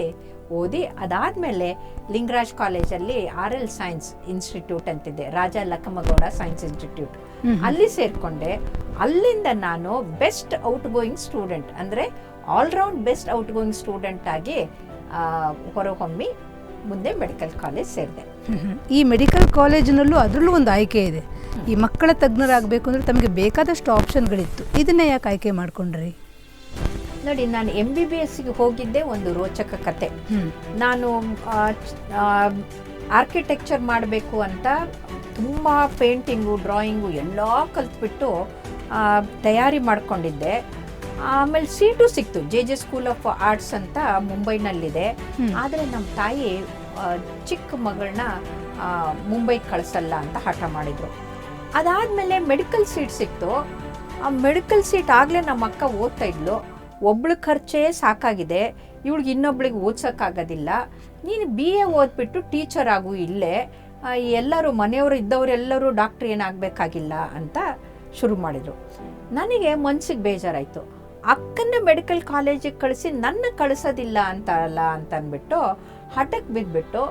ಓದಿ ಅದಾದಮೇಲೆ ಲಿಂಗರಾಜ್ ಕಾಲೇಜಲ್ಲಿ ಆರ್ ಎಲ್ ಸೈನ್ಸ್ ಇನ್ಸ್ಟಿಟ್ಯೂಟ್ ಅಂತಿದೆ. ರಾಜಾ ಲಕ್ಕಮ್ಮಗೌಡ ಸೈನ್ಸ್ ಇನ್ಸ್ಟಿಟ್ಯೂಟ್ ಅಲ್ಲಿ ಸೇರಿಕೊಂಡೆ. ಅಲ್ಲಿಂದ ನಾನು ಬೆಸ್ಟ್ ಔಟ್ ಗೋಯಿಂಗ್ ಸ್ಟೂಡೆಂಟ್ ಅಂದರೆ all round best outgoing student ಆಗಿ ಹೊರಹೊಮ್ಮಿ ಮುಂದೆ ಮೆಡಿಕಲ್ ಕಾಲೇಜ್ ಸೇರಿದೆ. ಈ ಮೆಡಿಕಲ್ ಕಾಲೇಜಿನಲ್ಲೂ ಅದರಲ್ಲೂ ಒಂದು ಆಯ್ಕೆ ಇದೆ. ಈ ಮಕ್ಕಳ ತಜ್ಞರಾಗಬೇಕು ಅಂದರೆ ತಮಗೆ ಬೇಕಾದಷ್ಟು ಆಪ್ಷನ್ಗಳಿತ್ತು ಇದನ್ನೇ ಯಾಕೆ ಆಯ್ಕೆ ಮಾಡ್ಕೊಂಡ್ರಿ? ನೋಡಿ ನಾನು ಎಂ ಬಿ ಬಿ ಎಸ್ಗೆ ಹೋಗಿದ್ದೆ ಒಂದು ರೋಚಕ ಕತೆ. ನಾನು ಆರ್ಕಿಟೆಕ್ಚರ್ ಮಾಡಬೇಕು ಅಂತ ತುಂಬ ಪೇಂಟಿಂಗು ಡ್ರಾಯಿಂಗು ಎಲ್ಲ ಕಲ್ತ್ಬಿಟ್ಟು ತಯಾರಿ ಮಾಡ್ಕೊಂಡಿದ್ದೆ. ಆಮೇಲೆ ಸೀಟು ಸಿಕ್ತು. J J school of arts ಅಂತ ಮುಂಬೈನಲ್ಲಿದೆ. ಆದರೆ ನಮ್ಮ ತಾಯಿ ಚಿಕ್ಕ ಮಗಳನ್ನ ಮುಂಬೈಗೆ ಕಳಿಸಲ್ಲ ಅಂತ ಹಠ ಮಾಡಿದರು. ಅದಾದಮೇಲೆ ಮೆಡಿಕಲ್ ಸೀಟ್ ಸಿಕ್ತು. ಆ ಮೆಡಿಕಲ್ ಸೀಟ್ ಆಗಲೇ ನಮ್ಮ ಅಕ್ಕ ಓದ್ತಾ ಇದ್ಲು. ಒಬ್ಳ ಖರ್ಚೇ ಸಾಕಾಗಿದೆ. ಇವಳಿಗೆ ಇನ್ನೊಬ್ಳಿಗೆ ಓದ್ಸೋಕ್ಕಾಗೋದಿಲ್ಲ. ನೀನು ಬಿ ಎ ಓದ್ಬಿಟ್ಟು ಟೀಚರ್ ಆಗು ಇಲ್ಲೇ. ಎಲ್ಲರೂ ಮನೆಯವರು ಇದ್ದವರೆಲ್ಲರೂ ಡಾಕ್ಟ್ರ್ ಏನಾಗಬೇಕಾಗಿಲ್ಲ ಅಂತ ಶುರು ಮಾಡಿದರು. ನನಗೆ ಮನಸ್ಸಿಗೆ ಬೇಜಾರಾಯಿತು. ಅಕ್ಕನ್ನ ಮೆಡಿಕಲ್ ಕಾಲೇಜಿಗೆ ಕಳಿಸಿ ನನ್ನ ಕಳಿಸೋದಿಲ್ಲ ಅಂತ ಅಲ್ಲ ಅಂತಂದ್ಬಿಟ್ಟು ಹಠಕ್ಕೆ ಬಿದ್ದುಬಿಟ್ಟು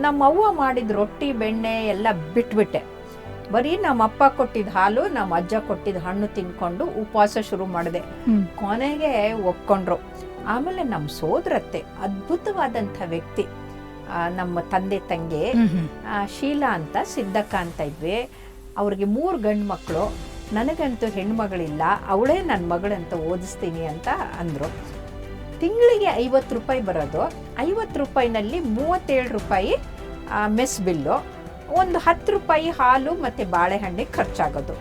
ನಮ್ಮ ಅವ್ವ ಮಾಡಿದ ರೊಟ್ಟಿ ಬೆಣ್ಣೆ ಎಲ್ಲ ಬಿಟ್ಬಿಟ್ಟೆ. ಬರೀ ನಮ್ಮ ಅಪ್ಪ ಕೊಟ್ಟಿದ್ದ ಹಾಲು ನಮ್ಮ ಅಜ್ಜ ಕೊಟ್ಟಿದ್ದ ಹಣ್ಣು ತಿನ್ಕೊಂಡು ಉಪವಾಸ ಶುರು ಮಾಡಿದೆ. ಕೊನೆಗೆ ಒಪ್ಕೊಂಡ್ರು. ಆಮೇಲೆ ನಮ್ಮ ಸೋದರತ್ತೆ ಅದ್ಭುತವಾದಂಥ ವ್ಯಕ್ತಿ. ನಮ್ಮ ತಂದೆ ತಂಗಿ ಶೀಲಾ ಅಂತ ಸಿದ್ದಕ್ಕ ಅಂತ ಇದ್ವಿ. ಅವ್ರಿಗೆ ಮೂರು ಗಂಡು ಮಕ್ಕಳು ನನಗಂತೂ ಹೆಣ್ಮಗಳಿಲ್ಲ, ಅವಳೇ ನನ್ನ ಮಗಳಂತ ಓದಿಸ್ತೀನಿ ಅಂತ ಅಂದರು. ತಿಂಗಳಿಗೆ ಐವತ್ತು ರೂಪಾಯಿ ಬರೋದು, ಐವತ್ತು ರೂಪಾಯಿನಲ್ಲಿ ಮೂವತ್ತೇಳು ರೂಪಾಯಿ ಮೆಸ್ ಬಿಲ್ಲು, ಒಂದು ಹತ್ತು ರೂಪಾಯಿ ಹಾಲು ಮತ್ತು ಬಾಳೆಹಣ್ಣಿಗೆ ಖರ್ಚಾಗೋದು.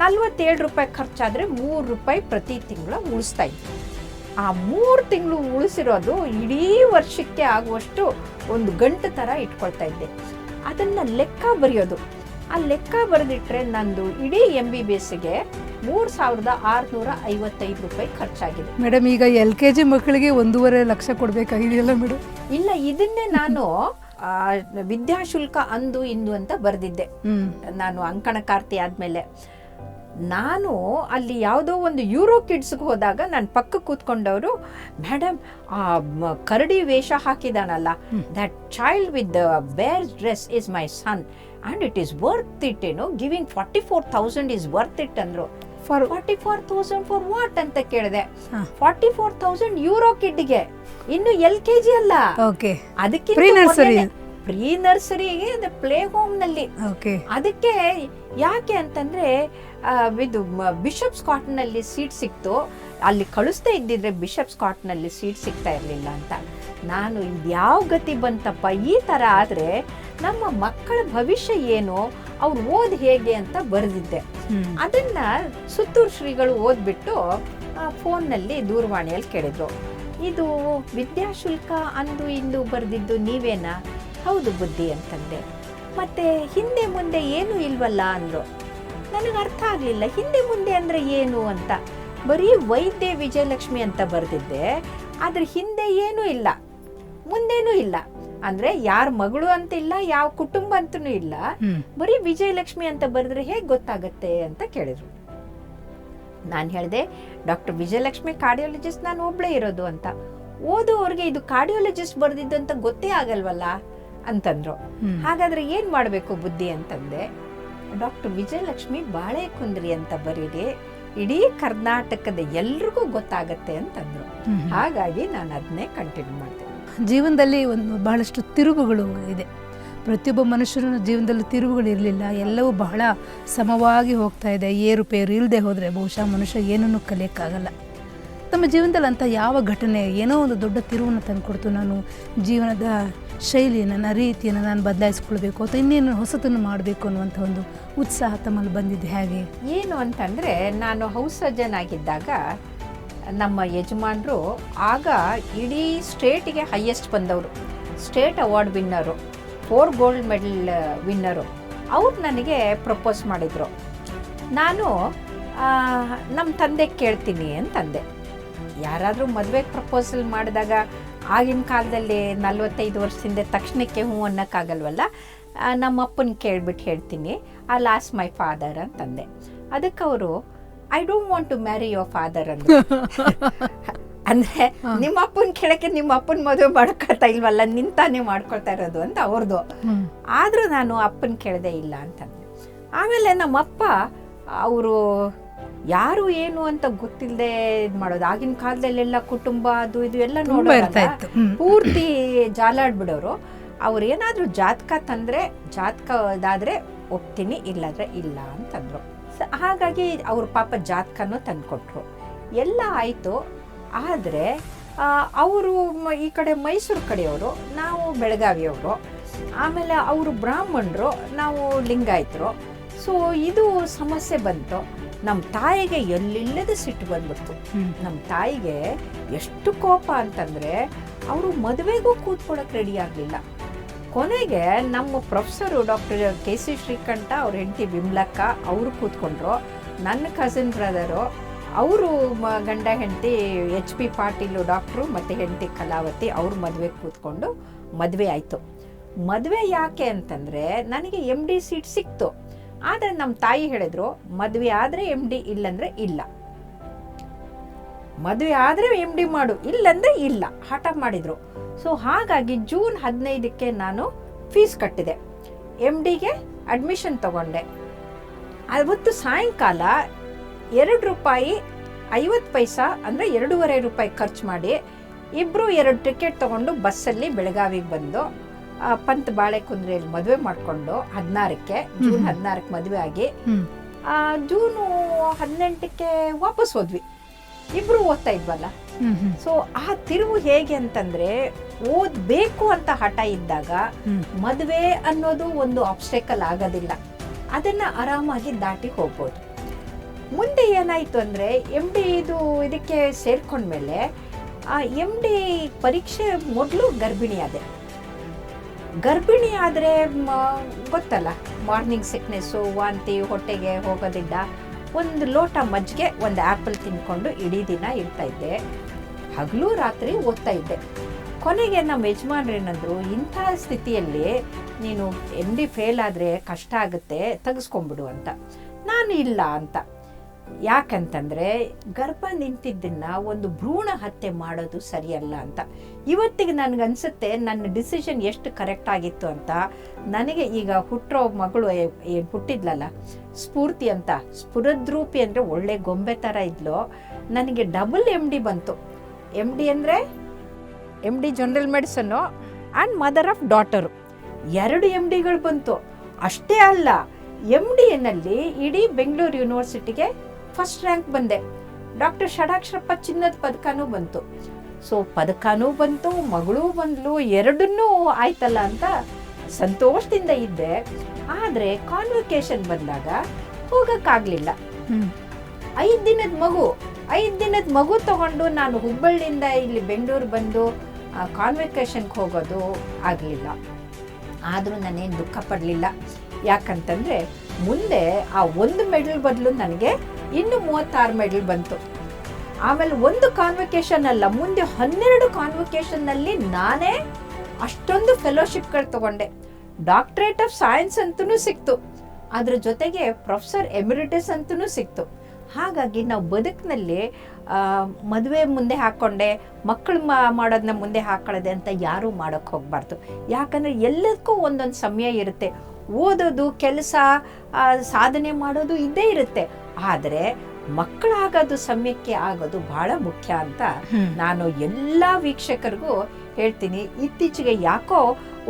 ನಲ್ವತ್ತೇಳು ರೂಪಾಯಿ ಖರ್ಚಾದರೆ ಮೂರು ರೂಪಾಯಿ ಪ್ರತಿ ತಿಂಗಳು ಉಳಿಸ್ತಾ ಇದ್ವಿ ಆ ಮೂರು ತಿಂಗಳು ಉಳಿಸಿರೋದು ಇಡೀ ವರ್ಷಕ್ಕೆ ಆಗುವಷ್ಟು ಒಂದು ಗಂಟು ಥರ ಇಟ್ಕೊಳ್ತಾ ಇದ್ದೆ. ಅದನ್ನು ಲೆಕ್ಕ ಬರೆಯೋದು. ಆ ಲೆಕ್ಕ ಬರೆದಿಟ್ರೆ ನಂದು ಇಡೀ ಎಂ ಬಿ ಬಿ ಎಸ್ಗೆ ಮೂರು ಸಾವಿರದ ಆರುನೂರ ಐವತ್ತೈದು ರೂಪಾಯಿ ಖರ್ಚಾಗಿದೆ. ಮೇಡಮ್ ಈಗ ಎಲ್ ಕೆ ಜಿ ಮಕ್ಕಳಿಗೆ ಒಂದೂವರೆ ಲಕ್ಷ ಕೊಡಬೇಕಾಗಿದೆಯಲ್ಲ ಮೇಡಮ್? ಇಲ್ಲ ಇದನ್ನೇ ನಾನು ವಿದ್ಯಾಶುಲ್ಕ ಅಂದು ಇಂದು ಅಂತ ಬರೆದಿದ್ದೆ. ನಾನು ನಾನು ಅಂಕಣಕಾರ್ತಿ ಆದಮೇಲೆ. ನಾನು ಅಲ್ಲಿ ಯಾವುದೋ ಒಂದು ಯೂರೋ ಕಿಡ್ಸ್ಗೆ ಹೋದಾಗ ನಾನು ಪಕ್ಕ ಕೂತ್ಕೊಂಡವರು ಮೇಡಮ್ ಆ ಕರಡಿ ವೇಷ ಹಾಕಿದಾನಲ್ಲ that child with bear dress is my son and it is worth it ಏನು giving forty four thousand is worth it ಅಂದರು. For forty four thousand for what ಅಂತ ಕೇಳಿದೆ. ಫಾರ್ಟಿ ಫೋರ್ ಥೌಸಂಡ್ ಯೂರೋ ಕಿಡ್ಗೆ ಇನ್ನು L K G ಅಲ್ಲ. Okay ಅದಕ್ಕೆ pre nursery pre ನರ್ಸರಿಗೆ play ಹೋಮ್ನಲ್ಲಿ ಓಕೆ ಅದಕ್ಕೆ ಯಾಕೆ ಅಂತಂದ್ರೆ ಇದು ಇದು ಬಿಷಪ್ಸ್ ಕಾಟನ್ನಲ್ಲಿ ಸೀಟ್ ಸಿಕ್ತು. ಅಲ್ಲಿ ಕಳಿಸ್ತಾ ಇದ್ದಿದ್ರೆ ಬಿಷಪ್ಸ್ ಕಾಟನ್ನಲ್ಲಿ ಸೀಟ್ ಸಿಗ್ತಾ ಇರಲಿಲ್ಲ ಅಂತ. ನಾನು ಯಾವ ಗತಿ ಬಂತಪ್ಪ ಈ ಥರ ಆದರೆ ನಮ್ಮ ಮಕ್ಕಳ ಭವಿಷ್ಯ ಏನು ಅವ್ರು ಓದ್ ಹೇಗೆ ಅಂತ ಬರೆದಿದ್ದೆ. ಅದನ್ನ ಸುತ್ತೂರು ಶ್ರೀಗಳು ಓದ್ಬಿಟ್ಟು ಫೋನ್ನಲ್ಲಿ ದೂರವಾಣಿಯಲ್ಲಿ ಕೇಳಿದ್ರು. ಇದು ವಿದ್ಯಾಶುಲ್ಕ ಅಂದು ಇಂದು ಬರೆದಿದ್ದು ನೀವೇನಾ? ಹೌದು ಬುದ್ಧಿ ಅಂತಂದೆ. ಮತ್ತೆ ಹಿಂದೆ ಮುಂದೆ ಏನು ಇಲ್ವಲ್ಲ ಅಂದ್ರು. ನನಗೆ ಅರ್ಥ ಆಗಲಿಲ್ಲ ಹಿಂದೆ ಮುಂದೆ ಅಂದ್ರೆ ಏನು ಅಂತ. ಬರೀ ವೈದ್ಯ ವಿಜಯಲಕ್ಷ್ಮಿ ಅಂತ ಬರೆದಿದ್ದೆ ಅದ್ರ ಹಿಂದೆ ಏನೂ ಇಲ್ಲ ಮುಂದೇನೂ ಇಲ್ಲ. ಅಂದ್ರೆ ಯಾರ ಮಗಳು ಅಂತ ಇಲ್ಲ ಯಾವ ಕುಟುಂಬ ಅಂತೂ ಇಲ್ಲ. ಬರೀ ವಿಜಯಲಕ್ಷ್ಮಿ ಅಂತ ಬರೆದ್ರೆ ಹೇಗೆ ಗೊತ್ತಾಗತ್ತೆ ಅಂತ ಕೇಳಿದ್ರು. ನಾನು ಹೇಳಿದೆ ಡಾಕ್ಟರ್ ವಿಜಯಲಕ್ಷ್ಮಿ ಕಾರ್ಡಿಯಾಲಜಿಸ್ಟ್ ನಾನು ಒಬ್ಳೇ ಇರೋದು ಅಂತ. ಓದುವವ್ರಿಗೆ ಇದು ಕಾರ್ಡಿಯಾಲಜಿಸ್ಟ್ ಬರೆದಿದ್ದು ಅಂತ ಗೊತ್ತೇ ಆಗಲ್ವಲ್ಲ ಅಂತಂದ್ರು. ಹಾಗಾದ್ರೆ ಏನ್ ಮಾಡಬೇಕು ಬುದ್ಧಿ ಅಂತಂದೆ ಡಾಕ್ಟರ್ ವಿಜಯಲಕ್ಷ್ಮಿ ಬಾಳೆಕುಂದ್ರಿ ಅಂತ ಬರೀರಿ ಇಡೀ ಕರ್ನಾಟಕದ ಎಲ್ರಿಗೂ ಗೊತ್ತಾಗತ್ತೆ ಅಂತಂದ್ರು. ಹಾಗಾಗಿ ನಾನು ಅದನ್ನೇ ಕಂಟಿನ್ಯೂ ಮಾಡಿದೆ. ಜೀವನದಲ್ಲಿ ಒಂದು ಬಹಳಷ್ಟು ತಿರುವುಗಳು ಇದೆ. ಪ್ರತಿಯೊಬ್ಬ ಮನುಷ್ಯರ ಜೀವನದಲ್ಲಿ ತಿರುವುಗಳು ಇರಲಿಲ್ಲ. ಎಲ್ಲವೂ ಬಹಳ ಸಮವಾಗಿ ಹೋಗ್ತಾ ಇದೆ. ಏರುಪೇರು ಇಲ್ಲದೆ ಹೋದರೆ ಬಹುಶಃ ಮನುಷ್ಯ ಏನನ್ನೂ ಕಲಿಯೋಕ್ಕಾಗಲ್ಲ. ತಮ್ಮ ಜೀವನದಲ್ಲಿ ಅಂತ ಯಾವ ಘಟನೆ, ಏನೋ ಒಂದು ದೊಡ್ಡ ತಿರುವನ್ನು ತಂದುಕೊಡ್ತು. ನಾನು ಜೀವನದ ಶೈಲಿಯನ್ನು, ನನ್ನ ರೀತಿಯನ್ನು ನಾನು ಬದಲಾಯಿಸ್ಕೊಳ್ಬೇಕು ಅಥವಾ ಇನ್ನೇನು ಹೊಸತನ್ನು ಮಾಡಬೇಕು ಅನ್ನುವಂಥ ಒಂದು ಉತ್ಸಾಹ ತಮ್ಮಲ್ಲಿ ಬಂದಿದ್ದು ಹೇಗೆ? ಏನು ಅಂತಂದರೆ, ನಾನು ಹೌಸ್ ಸರ್ಜನ್ ಆಗಿದ್ದಾಗ ನಮ್ಮ ಯಜಮಾನರು ಆಗ ಇಡೀ ಸ್ಟೇಟಿಗೆ ಹೈಯೆಸ್ಟ್ ಬಂದವರು. State award winner. Four gold medal winner. ಅವ್ರು ನನಗೆ ಪ್ರಪೋಸ್ ಮಾಡಿದರು. ನಾನು ನಮ್ಮ ತಂದೆ ಕೇಳ್ತೀನಿ ಅಂತಂದೆ. ಯಾರಾದರೂ ಮದುವೆಗೆ ಪ್ರಪೋಸಲ್ ಮಾಡಿದಾಗ ಆಗಿನ ಕಾಲದಲ್ಲಿ ನಲ್ವತ್ತೈದು ವರ್ಷದಿಂದ ತಕ್ಷಣಕ್ಕೆ ಹ್ಞೂ ಅನ್ನೋಕ್ಕಾಗಲ್ವಲ್ಲ? ನಮ್ಮ ಅಪ್ಪನ ಕೇಳ್ಬಿಟ್ಟು ಹೇಳ್ತೀನಿ. ಆ ಲಾಸ್ಟ್ ಮೈ ಫಾದರ್ ಅಂತಂದೆ. ಅದಕ್ಕೆ ಅವರು I don't want to marry your father ಅಂತ ಅಂದ್ರೆ ನಿಮ್ಮ ಅಪ್ಪನ ಕೆಳಕ್ಕೆ ನಿಮ್ಮ ಅಪ್ಪನ ಮದುವೆ ಮಾಡ್ಕೊಳ್ತಾ ಇಲ್ವಲ್ಲ ನಿಂತಾನೆ ಮಾಡ್ಕೊಳ್ತಾ ಇರೋದು ಅಂತ ಅವ್ರದ್ದು ಆದ್ರೂ ನಾನು ಅಪ್ಪನ ಕೇಳದೆ ಇಲ್ಲ ಅಂತ ಆಮೇಲೆ ನಮ್ಮಪ್ಪ ಅವರು ಯಾರು ಏನು ಅಂತ ಗೊತ್ತಿಲ್ಲದೆ ಇದು ಮಾಡೋದು. ಆಗಿನ ಕಾಲದಲ್ಲೆಲ್ಲ ಕುಟುಂಬ ಅದು ಇದು ಎಲ್ಲ ನೋಡ್ತಾ. ಪೂರ್ತಿ ಜಾಲಾಡ್ಬಿಡೋರು. ಅವ್ರು ಏನಾದರೂ ಜಾತಕ ತಂದರೆ ಜಾತಕ ಅದಾದರೆ ಒಪ್ತೀನಿ ಇಲ್ಲಾಂದ್ರೆ ಇಲ್ಲ ಅಂತಂದರು. ಸ- ಹಾಗಾಗಿ ಅವ್ರ ಪಾಪ ಜಾತಕನೂ ತಂದುಕೊಟ್ರು. ಎಲ್ಲ ಆಯಿತು. ಆದರೆ ಅವರು ಈ ಕಡೆ ಮೈಸೂರು ಕಡೆಯವರು ನಾವು ಬೆಳಗಾವಿಯವರು ಆಮೇಲೆ ಅವರು ಬ್ರಾಹ್ಮಣರು ನಾವು ಲಿಂಗಾಯತರು. ಸೊ ಇದು ಸಮಸ್ಯೆ ಬಂತು. ನಮ್ಮ ತಾಯಿಗೆ ಎಲ್ಲಿಲ್ಲದ ಸಿಟ್ಟು ಬಂದ್ಬಿಡ್ತು. ನಮ್ಮ ತಾಯಿಗೆ ಎಷ್ಟು ಕೋಪ ಅಂತಂದರೆ ಅವರು ಮದುವೆಗೂ ಕೂತ್ಕೊಳ್ಳೋಕೆ ರೆಡಿ ಆಗಲಿಲ್ಲ. ಕೊನೆಗೆ ನಮ್ಮ professor doctor K C Srikantha ಅವ್ರ ಹೆಂಡತಿ ಬಿಮ್ಲಕ್ಕ ಅವರು ಕೂತ್ಕೊಂಡ್ರು. ನನ್ನ ಕಸಿನ್ ಬ್ರದರು ಅವರು ಗಂಡ ಹೆಂಡತಿ ಎಚ್ ಪಿ ಪಾಟೀಲು ಡಾಕ್ಟ್ರು ಮತ್ತು ಹೆಂಡತಿ ಕಲಾವತಿ ಅವ್ರ ಮದುವೆ ಕೂತ್ಕೊಂಡು ಮದುವೆ ಆಯಿತು. ಮದುವೆ ಯಾಕೆ ಅಂತಂದರೆ ನನಗೆ ಎಂ ಡಿ ಸೀಟ್ ಸಿಕ್ತು. ಆದರೆ ನಮ್ಮ ತಾಯಿ ಹೇಳಿದ್ರು, ಮದುವೆ ಆದರೆ ಎಂ ಡಿ ಇಲ್ಲಂದ್ರೆ ಇಲ್ಲ. ಮದುವೆ ಆದರೆ ಎಂ ಡಿ ಮಾಡು, ಇಲ್ಲಂದ್ರೆ ಇಲ್ಲ. ಹಠ ಮಾಡಿದ್ರು. ಸೊ ಹಾಗಾಗಿ ಜೂನ್ ಹದಿನೈದಕ್ಕೆ ನಾನು ಫೀಸ್ ಕಟ್ಟಿದೆ. ಎಂ ಡಿಗೆ ಅಡ್ಮಿಷನ್ ತಗೊಂಡೆ. ಅವತ್ತು ಸಾಯಂಕಾಲ ಎರಡು ರೂಪಾಯಿ ಐವತ್ತು ಪೈಸಾ ಅಂದರೆ ಎರಡೂವರೆ ರೂಪಾಯಿ ಖರ್ಚು ಮಾಡಿ ಇಬ್ಬರು ಎರಡು ಟಿಕೆಟ್ ತಗೊಂಡು ಬಸ್ಸಲ್ಲಿ ಬೆಳಗಾವಿಗೆ ಬಂದು ಪಂತ್ ಪಂತ್ ಬಾಳೆಕುಂದ್ರೆಯಲ್ಲಿ ಮದುವೆ ಮಾಡಿಕೊಂಡು ಹದಿನಾರಕ್ಕೆ ಜೂನ್. ಹದಿನಾರಕ್ಕೆ ಮದುವೆ ಆಗಿ ಜೂನು ಹದಿನೆಂಟಕ್ಕೆ ವಾಪಸ್ ಹೋದ್ವಿ. ಇಬ್ರು ಓದ್ತಾ ಇದ್ವಲ್ಲ? ಸೊ ಆ ತಿರುವು ಹೇಗೆ ಅಂತಂದ್ರೆ ಓದ್ಬೇಕು ಅಂತ ಹಠ ಇದ್ದಾಗ. ಮದುವೆ ಅನ್ನೋದು ಒಂದು ಆಬ್ಸ್ಟೆಕಲ್ ಆಗೋದಿಲ್ಲ. ಅದನ್ನ ಆರಾಮಾಗಿ ದಾಟಿ ಹೋಗ್ಬೋದು. ಮುಂದೆ ಏನಾಯ್ತು ಅಂದ್ರೆ ಎಂ ಡಿ ಇದು ಇದಕ್ಕೆ ಸೇರ್ಕೊಂಡ್ಮೇಲೆ ಆ ಎಂ ಡಿ ಪರೀಕ್ಷೆ ಮೊದಲು ಗರ್ಭಿಣಿ ಆದೆ. ಗರ್ಭಿಣಿ ಆದರೆ ಗೊತ್ತಲ್ಲ ಮಾರ್ನಿಂಗ್ ಸಿಕ್ನೆಸ್ಸು ವಾಂತಿ ಹೊಟ್ಟೆಗೆ ಹೋಗೋದಿಲ್ಲ. ಒಂದು ಲೋಟ ಮಜ್ಜಿಗೆ ಒಂದು ಆ್ಯಪಲ್ ತಿನ್ಕೊಂಡು ಇಡೀ ದಿನ ಇರ್ತಾ ಇದ್ದೆ. ಹಗಲು ರಾತ್ರಿ ಓದ್ತಾ ಇದ್ದೆ. ಕೊನೆಗೆ ನಮ್ಮ ಯಜಮಾನ್ರು ಏನಂದ್ರು, ಇಂಥ ಸ್ಥಿತಿಯಲ್ಲಿ ನೀನು ಎಂ ಡಿ ಫೇಲ್ ಆದರೆ ಕಷ್ಟ ಆಗುತ್ತೆ ತೆಗೆಸ್ಕೊಂಬಿಡು ಅಂತ. ನಾನು ಇಲ್ಲ ಅಂತ. ಯಾಕಂತಂದ್ರೆ ಗರ್ಭ ನಿಂತಿದ್ದನ್ನ ಒಂದು ಭ್ರೂಣ ಹತ್ಯೆ ಮಾಡೋದು ಸರಿಯಲ್ಲ ಅಂತ. ಇವತ್ತಿಗೆ ನನಗನ್ಸುತ್ತೆ ನನ್ನ ಡಿಸಿಷನ್ ಎಷ್ಟು ಕರೆಕ್ಟ್ ಆಗಿತ್ತು ಅಂತ. ನನಗೆ ಈಗ ಹುಟ್ಟರೋ ಮಗಳು ಹುಟ್ಟಿದ್ಲಲ್ಲ, ಸ್ಫೂರ್ತಿ ಅಂತ. ಸ್ಫುರದ್ರೂಪಿ ಅಂದರೆ ಒಳ್ಳೆ ಗೊಂಬೆ ಥರ ಇದ್ಲು. ನನಗೆ ಡಬಲ್ ಎಂ ಡಿ ಬಂತು. ಎಂ ಡಿ ಅಂದರೆ M D general medicine and mother of daughter ಎರಡು ಎಂ ಡಿಗಳು ಬಂತು. ಅಷ್ಟೇ ಅಲ್ಲ ಎಂ ಡಿ ಎನ್ನಲ್ಲಿ ಇಡೀ ಬೆಂಗಳೂರು ಯೂನಿವರ್ಸಿಟಿಗೆ ಫಸ್ಟ್ ರ್ಯಾಂಕ್ ಬಂದೆ. ಡಾಕ್ಟರ್ ಷಡಾಕ್ಷರಪ್ಪ ಚಿನ್ನದ ಪದಕನೂ ಬಂತು. ಸೊ ಪದಕನೂ ಬಂತು ಮಗಳೂ ಬಂದ್ಲು ಎರಡನ್ನೂ ಆಯ್ತಲ್ಲ ಅಂತ ಸಂತೋಷದಿಂದ ಇದ್ದೆ. ಆದರೆ ಕಾನ್ವಕೇಶನ್ ಬಂದಾಗ ಹೋಗೋಕ್ಕಾಗಲಿಲ್ಲ. ಐದು ದಿನದ ಮಗು ಐದು ದಿನದ ಮಗು ತಗೊಂಡು ನಾನು ಹುಬ್ಬಳ್ಳಿಯಿಂದ ಇಲ್ಲಿ ಬೆಂಗಳೂರು ಬಂದು ಕಾನ್ವೆಕೇಶನ್ಗೆ ಹೋಗೋದು ಆಗಲಿಲ್ಲ. ಆದರೂ ನಾನೇನು ದುಃಖ ಪಡಲಿಲ್ಲ. ಯಾಕಂತಂದರೆ ಮುಂದೆ ಆ ಒಂದು ಮೆಡಲ್ ಬದಲು ನನಗೆ ಇನ್ನು ಮೂವತ್ತಾರು ಮೆಡಲ್ ಬಂತು. ಆಮೇಲೆ ಒಂದು ಕಾನ್ವಕೇಶನ್ ಅಲ್ಲ, ಮುಂದೆ ಹನ್ನೆರಡು ಕಾನ್ವೊಕೇಶನ್ನಲ್ಲಿ ನಾನೇ ಅಷ್ಟೊಂದು ಫೆಲೋಶಿಪ್ಗಳು ತಗೊಂಡೆ. ಡಾಕ್ಟ್ರೇಟ್ ಆಫ್ ಸೈನ್ಸ್ ಅಂತೂ ಸಿಕ್ತು. ಅದ್ರ ಜೊತೆಗೆ ಪ್ರೊಫೆಸರ್ ಎಮಿರಿಟಸ್ ಅಂತೂ ಸಿಕ್ತು. ಹಾಗಾಗಿ ನಾವು ಬದುಕಿನಲ್ಲಿ ಮದುವೆ ಮುಂದೆ ಹಾಕ್ಕೊಂಡೆ ಮಕ್ಕಳು ಮಾಡೋದನ್ನ ಮುಂದೆ ಹಾಕೊಳ್ಳೋದೆ ಅಂತ ಯಾರೂ ಮಾಡೋಕ್ಕೆ ಹೋಗಬಾರ್ದು. ಯಾಕಂದರೆ ಎಲ್ಲದಕ್ಕೂ ಒಂದೊಂದು ಸಮಯ ಇರುತ್ತೆ. ಓದೋದು, ಕೆಲಸ ಸಾಧನೆ ಮಾಡೋದು ಇದ್ದೇ ಇರುತ್ತೆ. ಆದರೆ ಮಕ್ಕಳಾಗೋದು ಸಮಯಕ್ಕೆ ಆಗೋದು ಬಹಳ ಮುಖ್ಯ ಅಂತ ನಾನು ಎಲ್ಲ ವೀಕ್ಷಕರಿಗೂ ಹೇಳ್ತೀನಿ. ಇತ್ತೀಚೆಗೆ ಯಾಕೋ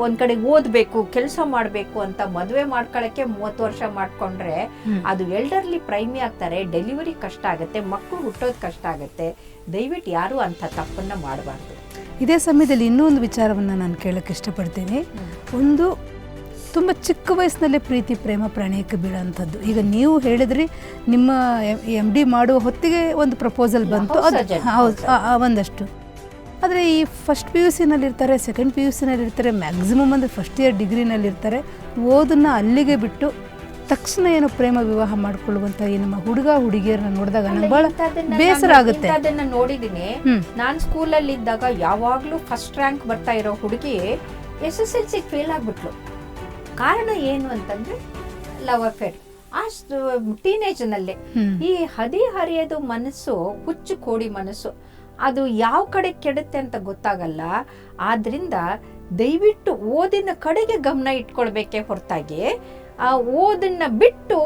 ಒಂದ್ ಕಡೆ ಓದ್ಬೇಕು ಕೆಲಸ ಮಾಡಬೇಕು ಅಂತ ಮದುವೆ ಮಾಡ್ಕೊಳಕ್ಕೆ ಮೂವತ್ತು ವರ್ಷ ಮಾಡ್ಕೊಂಡ್ರೆ ಅದು ಎಲ್ಡರ್ಲಿ ಪ್ರೈಮಿ ಆಗ್ತಾರೆ ಡೆಲಿವರಿ ಕಷ್ಟ ಆಗುತ್ತೆ ಮಕ್ಕಳು ಹುಟ್ಟೋದು ಕಷ್ಟ ಆಗುತ್ತೆ. ದಯವಿಟ್ಟು ಯಾರು ಅಂತ ತಪ್ಪನ್ನ ಮಾಡಬಾರ್ದು. ಇದೇ ಸಮಯದಲ್ಲಿ ಇನ್ನೂ ಒಂದು ವಿಚಾರವನ್ನು ನಾನು ಕೇಳಕ್ಕೆ ಇಷ್ಟಪಡ್ತೀನಿ. ಒಂದು ತುಂಬ ಚಿಕ್ಕ ವಯಸ್ಸಿನಲ್ಲೇ ಪ್ರೀತಿ ಪ್ರೇಮ ಪ್ರಣಯಕ್ಕೆ ಬೀಳುವಂಥದ್ದು ಈಗ ನೀವು ಹೇಳಿದ್ರಿ ನಿಮ್ಮ ಎಂ ಡಿ ಮಾಡುವ ಹೊತ್ತಿಗೆ ಒಂದು ಪ್ರಪೋಸಲ್ ಬಂತು. ಅದು ಹೌದು ಒಂದಷ್ಟು. ಆದರೆ ಈ ಫಸ್ಟ್ ಪಿ ಯು ಸಿನಲ್ಲಿರ್ತಾರೆ ಸೆಕೆಂಡ್ ಪಿ ಯು ಸಿನಲ್ಲಿರ್ತಾರೆ ಮ್ಯಾಕ್ಸಿಮಮ್ ಅಂದರೆ ಫಸ್ಟ್ ಇಯರ್ ಡಿಗ್ರಿನಲ್ಲಿರ್ತಾರೆ ಓದನ್ನು ಅಲ್ಲಿಗೆ ಬಿಟ್ಟು ತಕ್ಷಣ ಏನು ಪ್ರೇಮ ವಿವಾಹ ಮಾಡ್ಕೊಳ್ಳುವಂತ ಈ ನಮ್ಮ ಹುಡುಗ ಹುಡುಗಿಯರನ್ನ ನೋಡಿದಾಗ ನಂಗೆ ಬಹಳ ಬೇಸರ ಆಗುತ್ತೆ. ಅದನ್ನ ನೋಡಿದೀನಿ. ನಾನು ಸ್ಕೂಲಲ್ಲಿ ಇದ್ದಾಗ ಯಾವಾಗ್ಲೂ ಫಸ್ಟ್ ರ್ಯಾಂಕ್ ಬರ್ತಾ ಇರೋ ಹುಡುಗಿ S S L C fail ಆಗ್ಬಿಟ್ಲು. ಕಾರಣ ಏನು ಅಂತಂದ್ರೆ ಲವ್ ಅಫೇರ್ ಆ ಟೀನೇಜ್ನಲ್ಲೇ. ಈ ಹದಿ ಹರಿಯೋದು ಮನಸ್ಸು ಹುಚ್ಚು ಕೋಡಿ ಮನಸ್ಸು ಅದು ಯಾವ ಕಡೆ ಕೆಡುತ್ತೆ ಅಂತ ಗೊತ್ತಾಗಲ್ಲ. ಆದ್ರಿಂದ ದಯವಿಟ್ಟು ಓದಿನ ಕಡೆಗೆ ಗಮನ ಇಟ್ಕೊಳ್ಬೇಕೆ ಹೊರತಾಗಿ. ಆ ಓದನ್ನ ಬಿಟ್ಟು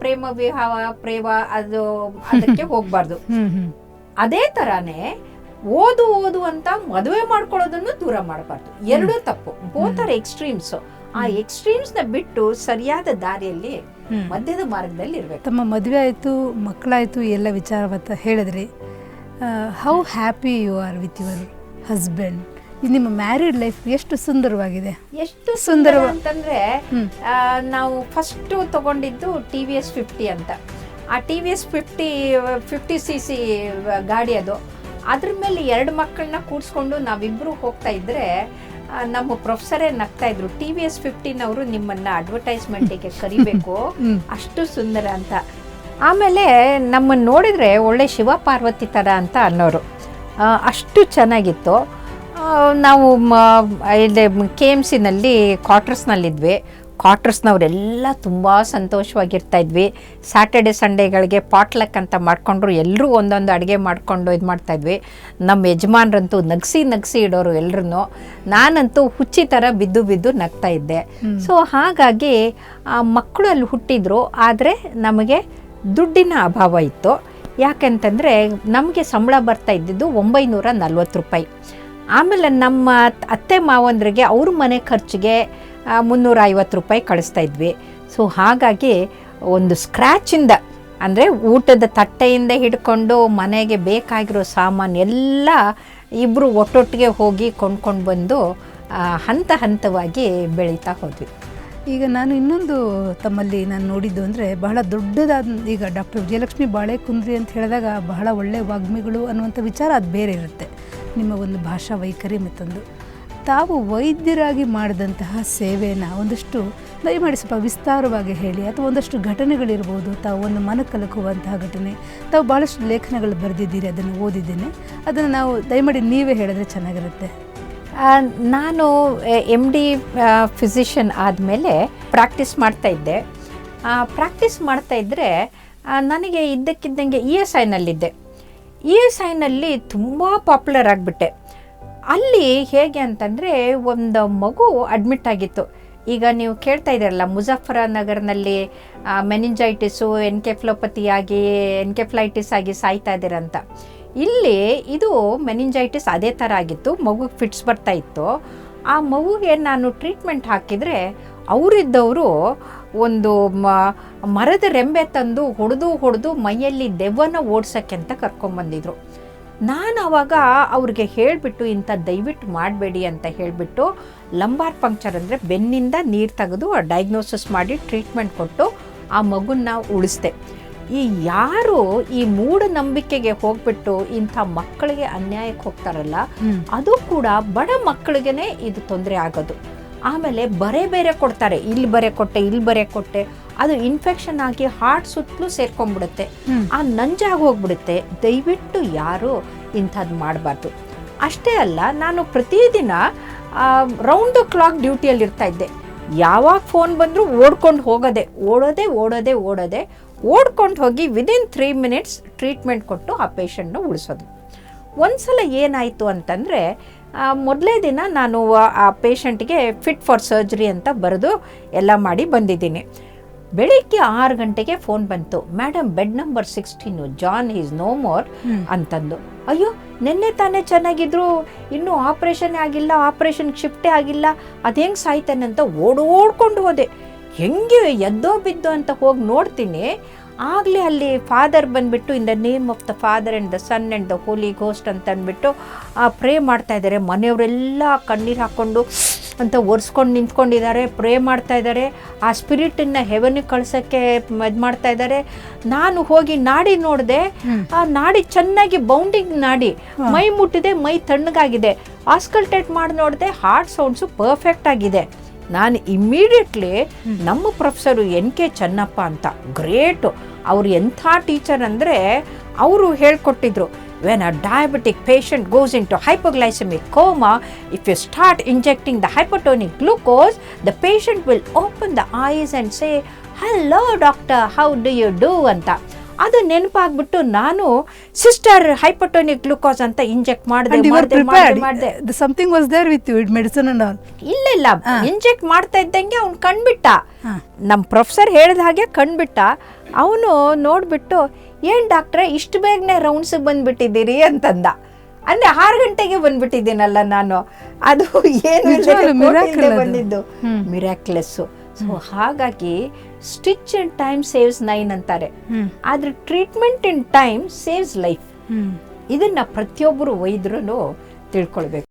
ಪ್ರೇಮ ವಿವಾಹ ಪ್ರೇಮ ಅದು ಅದಕ್ಕೆ ಹೋಗ್ಬಾರ್ದು. ಅದೇ ತರಾನೇ ಓದು ಓದು ಅಂತ ಮದುವೆ ಮಾಡ್ಕೊಳ್ಳೋದನ್ನು ದೂರ ಮಾಡಬಾರ್ದು. ಎರಡೂ ತಪ್ಪು. ಬೋತ್ ಆರ್ ಎಕ್ಸ್ಟ್ರೀಮ್ಸ್ ಆ ಎಕ್ಸ್ಟ್ರೀಮ್ಸ್ನ ಬಿಟ್ಟು ಸರಿಯಾದ ದಾರಿಯಲ್ಲಿ. ಮಧ್ಯದ ಮಾರ್ಗದಲ್ಲಿ ಇರ್ಬೇಕು. ತಮ್ಮ ಮದುವೆ ಆಯಿತು ಮಕ್ಕಳಾಯಿತು ಎಲ್ಲ ವಿಚಾರವತ್ತ ಹೇಳಿದ್ರಿ how happy you are with your husband ನಿಮ್ಮ ಮ್ಯಾರಿಡ್ ಲೈಫ್ ಎಷ್ಟು ಸುಂದರವಾಗಿದೆ? ಎಷ್ಟು ಸುಂದರ ಅಂತಂದ್ರೆ ನಾವು ಫಸ್ಟ್ ತಗೊಂಡಿದ್ದು ಟಿ ವಿ ಎಸ್ ಫಿಫ್ಟಿ ಅಂತ. ಆ T V S fifty fifty C C ಗಾಡಿ ಅದು. ಅದ್ರ ಮೇಲೆ ಎರಡು ಮಕ್ಕಳನ್ನ ಕೂಡಿಸ್ಕೊಂಡು ನಾವಿಬ್ಬರು ಹೋಗ್ತಾ ಇದ್ರೆ ನಮ್ಮ ಪ್ರೊಫೆಸರೇ ನಗ್ತಾ ಇದ್ರು. ಟಿ ವಿ ಎಸ್ ಫಿಫ್ಟೀನ್ ಅವರು ನಿಮ್ಮನ್ನ ಅಡ್ವರ್ಟೈಸ್ಮೆಂಟಿಗೆ ಕರಿಬೇಕು. ಅಷ್ಟು ಸುಂದರ ಅಂತ. ಆಮೇಲೆ ನಮ್ಮನ್ನು ನೋಡಿದರೆ ಒಳ್ಳೆ ಶಿವ ಪಾರ್ವತಿ ಥರ ಅಂತ ಅನ್ನೋರು. ಅಷ್ಟು ಚೆನ್ನಾಗಿತ್ತು. ನಾವು ಇಲ್ಲಿ ಕೆ ಎಂ ಸಿನಲ್ಲಿ ಕ್ವಾರ್ಟರ್ಸ್ನಲ್ಲಿದ್ವಿ ಕ್ವಾರ್ಟರ್ಸ್ನವರೆಲ್ಲ ತುಂಬ ಸಂತೋಷವಾಗಿರ್ತಾ ಇದ್ವಿ. ಸ್ಯಾಟರ್ಡೆ ಸಂಡೇಗಳಿಗೆ ಪಾಟ್ಲಕ್ ಅಂತ ಮಾಡಿಕೊಂಡ್ರು ಎಲ್ಲರೂ ಒಂದೊಂದು ಅಡುಗೆ ಮಾಡಿಕೊಂಡು ಇದು ಮಾಡ್ತಾಯಿದ್ವಿ ನಮ್ಮ ಯಜಮಾನ್ರಂತೂ ನಗ್ಸಿ ನಗ್ಸಿ ಇಡೋರು ಎಲ್ರೂ ನಾನಂತೂ ಹುಚ್ಚಿ ಥರ ಬಿದ್ದು ಬಿದ್ದು ನಗ್ತಾ ಇದ್ದೆ. ಸೊ ಹಾಗಾಗಿ ಆ ಮಕ್ಕಳು ಅಲ್ಲಿ ಹುಟ್ಟಿದ್ರು ಆದರೆ ನಮಗೆ ದುಡ್ಡಿನ ಅಭಾವ ಇತ್ತು. ಯಾಕೆಂತಂದರೆ ನಮಗೆ ಸಂಬಳ ಬರ್ತಾ ಇದ್ದಿದ್ದು ಒಂಬೈನೂರ ನಲ್ವತ್ತು ರೂಪಾಯಿ. ಆಮೇಲೆ ನಮ್ಮ ಅತ್ತೆ ಮಾವಂದ್ರಿಗೆ ಅವ್ರ ಮನೆ ಖರ್ಚಿಗೆ ಮುನ್ನೂರ ಐವತ್ತು ರೂಪಾಯಿ ಕಳಿಸ್ತಾ ಇದ್ವಿ. ಸೊ ಹಾಗಾಗಿ ಒಂದು ಸ್ಕ್ರ್ಯಾಚಿಂದ ಅಂದರೆ ಊಟದ ತಟ್ಟೆಯಿಂದ ಹಿಡ್ಕೊಂಡು ಮನೆಗೆ ಬೇಕಾಗಿರೋ ಸಾಮಾನು ಎಲ್ಲ ಇಬ್ಬರು ಒಟ್ಟೊಟ್ಟಿಗೆ ಹೋಗಿ ಕೊಂಡ್ಕೊಂಡು ಬಂದು ಹಂತ ಹಂತವಾಗಿ ಬೆಳೀತಾ ಹೋದ್ವಿ. ಈಗ ನಾನು ಇನ್ನೊಂದು ತಮ್ಮಲ್ಲಿ ನಾನು ನೋಡಿದ್ದು ಅಂದರೆ ಬಹಳ ದೊಡ್ಡದಾದ ಈಗ ಡಾಕ್ಟರ್ ವಿಜಯಲಕ್ಷ್ಮಿ ಬಾಳೆಕುಂದ್ರಿ ಅಂತ ಹೇಳಿದಾಗ ಬಹಳ ಒಳ್ಳೆಯ ವಾಗ್ಮಿಗಳು ಅನ್ನುವಂಥ ವಿಚಾರ ಅದು ಬೇರೆ ಇರುತ್ತೆ. ನಿಮ್ಮ ಒಂದು ಭಾಷಾ ವೈಖರಿ ಮತ್ತೊಂದು. ತಾವು ವೈದ್ಯರಾಗಿ ಮಾಡಿದಂತಹ ಸೇವೆಯನ್ನು ಒಂದಷ್ಟು ದಯಮಾಡಿ ಸ್ವಲ್ಪ ವಿಸ್ತಾರವಾಗಿ ಹೇಳಿ, ಅಥವಾ ಒಂದಷ್ಟು ಘಟನೆಗಳಿರ್ಬೋದು, ತಾವು ಒಂದು ಮನ ಕಲಕುವಂತಹ ಘಟನೆ, ತಾವು ಭಾಳಷ್ಟು ಲೇಖನಗಳು ಬರೆದಿದ್ದೀರಿ, ಅದನ್ನು ಓದಿದ್ದೇನೆ. ಅದನ್ನು ನಾವು ದಯಮಾಡಿ ನೀವೇ ಹೇಳಿದ್ರೆ ಚೆನ್ನಾಗಿರುತ್ತೆ. ನಾನು ಎಂ ಡಿ ಫಿಸಿಷಿಯನ್ ಆದಮೇಲೆ ಪ್ರಾಕ್ಟೀಸ್ ಮಾಡ್ತಾ ಇದ್ದೆ. ಪ್ರಾಕ್ಟೀಸ್ ಇದ್ದರೆ ನನಗೆ ಇದ್ದಕ್ಕಿದ್ದಂಗೆ ಇ ಎಸ್ ಐನಲ್ಲಿದ್ದೆ ಇ ಎಸ್ ಐನಲ್ಲಿ ತುಂಬ ಪಾಪ್ಯುಲರ್ ಆಗಿಬಿಟ್ಟೆ. ಅಲ್ಲಿ ಹೇಗೆ ಅಂತಂದರೆ ಒಂದು ಮಗು ಅಡ್ಮಿಟ್ ಆಗಿತ್ತು. ಈಗ ನೀವು ಕೇಳ್ತಾ ಇದ್ದೀರಲ್ಲ ಮುಜಫರ ನಗರ್ನಲ್ಲಿ ಮೆನಿಂಜೈಟಿಸು ಎನ್ಕೆಫ್ಲೋಪತಿಯಾಗಿ ಎನ್ಕೆಫ್ಲೈಟಿಸ್ ಆಗಿ ಸಾಯ್ತಾ ಇದ್ದೀರಂತ ಇಲ್ಲಿ ಇದು ಮೆನಿಂಜೈಟಿಸ್ ಅದೇ ಥರ ಆಗಿತ್ತು ಮಗುಗೆ ಫಿಟ್ಸ್ ಬರ್ತಾ ಇತ್ತು. ಆ ಮಗುಗೆ ನಾನು ಟ್ರೀಟ್ಮೆಂಟ್ ಹಾಕಿದರೆ ಅವರಿದ್ದವರು ಒಂದು ಮರದ ರೆಂಬೆ ತಂದು, ಹೊಡೆದು ಹೊಡೆದು ಮೈಯಲ್ಲಿ ದೆವ್ವನ ಓಡಿಸೋಕ್ಕೆ ಅಂತ ಕರ್ಕೊಂಬಂದಿದ್ರು. ನಾನು ಅವಾಗ ಅವ್ರಿಗೆ ಹೇಳಿಬಿಟ್ಟು ಇಂಥ ದಯವಿಟ್ಟು ಮಾಡಬೇಡಿ ಅಂತ ಹೇಳಿಬಿಟ್ಟು ಲಂಬಾರ್ ಪಂಕ್ಚರ್ ಅಂದರೆ ಬೆನ್ನಿಂದ ನೀರು ತೆಗೆದು ಡಯಾಗ್ನೋಸಿಸ್ ಮಾಡಿ ಟ್ರೀಟ್ಮೆಂಟ್ ಕೊಟ್ಟು ಆ ಮಗುನ ಉಳಿಸ್ದೆ. ಈ ಯಾರು ಈ ಮೂಢನಂಬಿಕೆಗೆ ಹೋಗ್ಬಿಟ್ಟು ಇಂಥ ಮಕ್ಕಳಿಗೆ ಅನ್ಯಾಯಕ್ಕೆ ಹೋಗ್ತಾರಲ್ಲ ಅದು ಕೂಡ ಬಡ ಮಕ್ಕಳಿಗೆ ಇದು ತೊಂದರೆ ಆಗೋದು. ಆಮೇಲೆ ಬರೆ ಬೇರೆ ಕೊಡ್ತಾರೆ. ಇಲ್ಲಿ ಬರೆ ಕೊಟ್ಟೆ ಇಲ್ಲಿ ಬರೆ ಕೊಟ್ಟೆ. ಅದು ಇನ್ಫೆಕ್ಷನ್ ಆಗಿ ಹಾರ್ಟ್ ಸುತ್ತಲೂ ಸೇರ್ಕೊಂಡ್ಬಿಡುತ್ತೆ. ಆ ನಂಜಾಗಿ ಹೋಗ್ಬಿಡುತ್ತೆ. ದಯವಿಟ್ಟು ಯಾರು ಇಂಥದ್ದು ಮಾಡಬಾರ್ದು. ಅಷ್ಟೇ ಅಲ್ಲ ನಾನು ಪ್ರತಿದಿನ ರೌಂಡ್ ಕ್ಲಾಕ್ ಡ್ಯೂಟಿಯಲ್ಲಿ ಇರ್ತಾ ಇದ್ದೆ. ಯಾವಾಗ ಫೋನ್ ಬಂದರೂ ಓಡ್ಕೊಂಡು ಹೋಗೋದೆ. ಓಡೋದೆ ಓಡೋದೆ ಓಡೋದೆ. ಓಡ್ಕೊಂಡು ಹೋಗಿ ವಿದಿನ್ ತ್ರೀ ಮಿನಿಟ್ಸ್ ಟ್ರೀಟ್ಮೆಂಟ್ ಕೊಟ್ಟು ಆ ಪೇಷಂಟ್ನ ಉಳಿಸೋದು. ಒಂದು ಸಲ ಏನಾಯಿತು ಅಂತಂದರೆ ಮೊದಲೇ ದಿನ ನಾನು ಆ- ಪೇಷಂಟ್ಗೆ ಫಿಟ್ ಫಾರ್ ಸರ್ಜರಿ ಅಂತ ಬರೆದು ಎಲ್ಲ ಮಾಡಿ ಬಂದಿದ್ದೀನಿ. ಬೆಳಿಗ್ಗೆ ಆರು ಗಂಟೆಗೆ ಫೋನ್ ಬಂತು. Madam bed number sixteen John is no more ಅಂತಂದು. ಅಯ್ಯೋ ನಿನ್ನೆ ತಾನೇ ಚೆನ್ನಾಗಿದ್ರು. ಇನ್ನೂ ಆಪ್ರೇಷನ್ ಆಗಿಲ್ಲ ಆಪ್ರೇಷನ್ ಶಿಫ್ಟೇ ಆಗಿಲ್ಲ. ಅದು ಹೆಂಗೆ ಸಾಯ್ತಾನೆ ಅಂತ ಓಡೋಡ್ಕೊಂಡು ಹೋದೆ. ಹೆಂಗೆ ಎದ್ದೋ ಬಿದ್ದೋ ಅಂತ ಹೋಗಿ ನೋಡ್ತೀನಿ. ಆಗಲೇ ಅಲ್ಲಿ ಫಾದರ್ ಬಂದುಬಿಟ್ಟು in the name of the father and the son and the holy ghost ಅಂತ ಅಂದ್ಬಿಟ್ಟು ಪ್ರೇ ಮಾಡ್ತಾ ಇದ್ದಾರೆ. ಮನೆಯವರೆಲ್ಲ ಕಣ್ಣೀರು ಹಾಕ್ಕೊಂಡು ಅಂತ ಒರೆಸ್ಕೊಂಡು ನಿಂತ್ಕೊಂಡಿದ್ದಾರೆ ಪ್ರೇ ಮಾಡ್ತಾ ಇದ್ದಾರೆ. ಆ ಸ್ಪಿರಿಟನ್ನು ಹೆವನಿಗೆ ಕಳ್ಸೋಕ್ಕೆ ಇದು ಮಾಡ್ತಾ ಇದ್ದಾರೆ. ನಾನು ಹೋಗಿ ನಾಡಿ ನೋಡಿದೆ ಆ ನಾಡಿ ಚೆನ್ನಾಗಿ ಬೌಂಡಿಂಗ್ ನಾಡಿ. ಮೈ ಮುಟ್ಟಿದೆ ಮೈ ತಣ್ಣಗಾಗಿದೆ. ಆಸ್ಕಲ್ಟೇಟ್ ಮಾಡಿ ನೋಡಿದೆ ಹಾರ್ಟ್ ಸೌಂಡ್ಸು ಪರ್ಫೆಕ್ಟ್ ಆಗಿದೆ. ನಾನು ಇಮ್ಮಿಡಿಯೇಟ್ಲಿ ನಮ್ಮ ಪ್ರೊಫೆಸರು ಎನ್ ಕೆ ಚೆನ್ನಪ್ಪ ಅಂತ ಗ್ರೇಟು ಅವರು ಎಂಥ ಟೀಚರ್ ಅಂದರೆ ಅವರು ಹೇಳ್ಕೊಟ್ಟಿದ್ರು when a diabetic patient goes in to hypoglycaemic coma if you start injecting the hypotonic glucose the patient will open the eyes and say hello doctor how do you do ಅಂತ. ಅದು ನೆನಪಾಗ್ಬಿಟ್ಟು ನಾನು sister hypotonic glucose ಅಂತ inject ಮಾಡಿದೆ something was there with you medicine. ಇಲ್ಲ ಇಲ್ಲ. Inject ಮಾಡ್ತಾ ಇದ್ದಂಗೆ ಅವ್ನು ಕಣ್ಬಿಟ್ಟ. ನಮ್ಮ ಪ್ರೊಫೆಸರ್ ಹೇಳಿದ ಹಾಗೆ ಕಣ್ಬಿಟ್ಟ. ಅವನು ನೋಡ್ಬಿಟ್ಟು ಏನ್ ಡಾಕ್ಟ್ರೆ ಇಷ್ಟು ಬೇಗನೆ ರೌಂಡ್ಸ್ ಬಂದ್ಬಿಟ್ಟಿದ್ದೀರಿ? ಅಂತಂದ. ಅಂದ್ರೆ ಆರು ಗಂಟೆಗೆ ಬಂದ್ಬಿಟ್ಟಿದ್ದೀನಲ್ಲ ನಾನು. ಅದು ಏನು. ಬಂದಿದ್ದು. ಮಿರಾಕ್ಲೆಸ್ಸು ಸೊ ಹಾಗಾಗಿ stitch in time saves nine ಅಂತಾರೆ. ಆದ್ರೆ treatment in time saves life. ಇದನ್ನ ಪ್ರತಿಯೊಬ್ಬರು ವೈದ್ಯರು ತಿಳ್ಕೊಳ್ಬೇಕು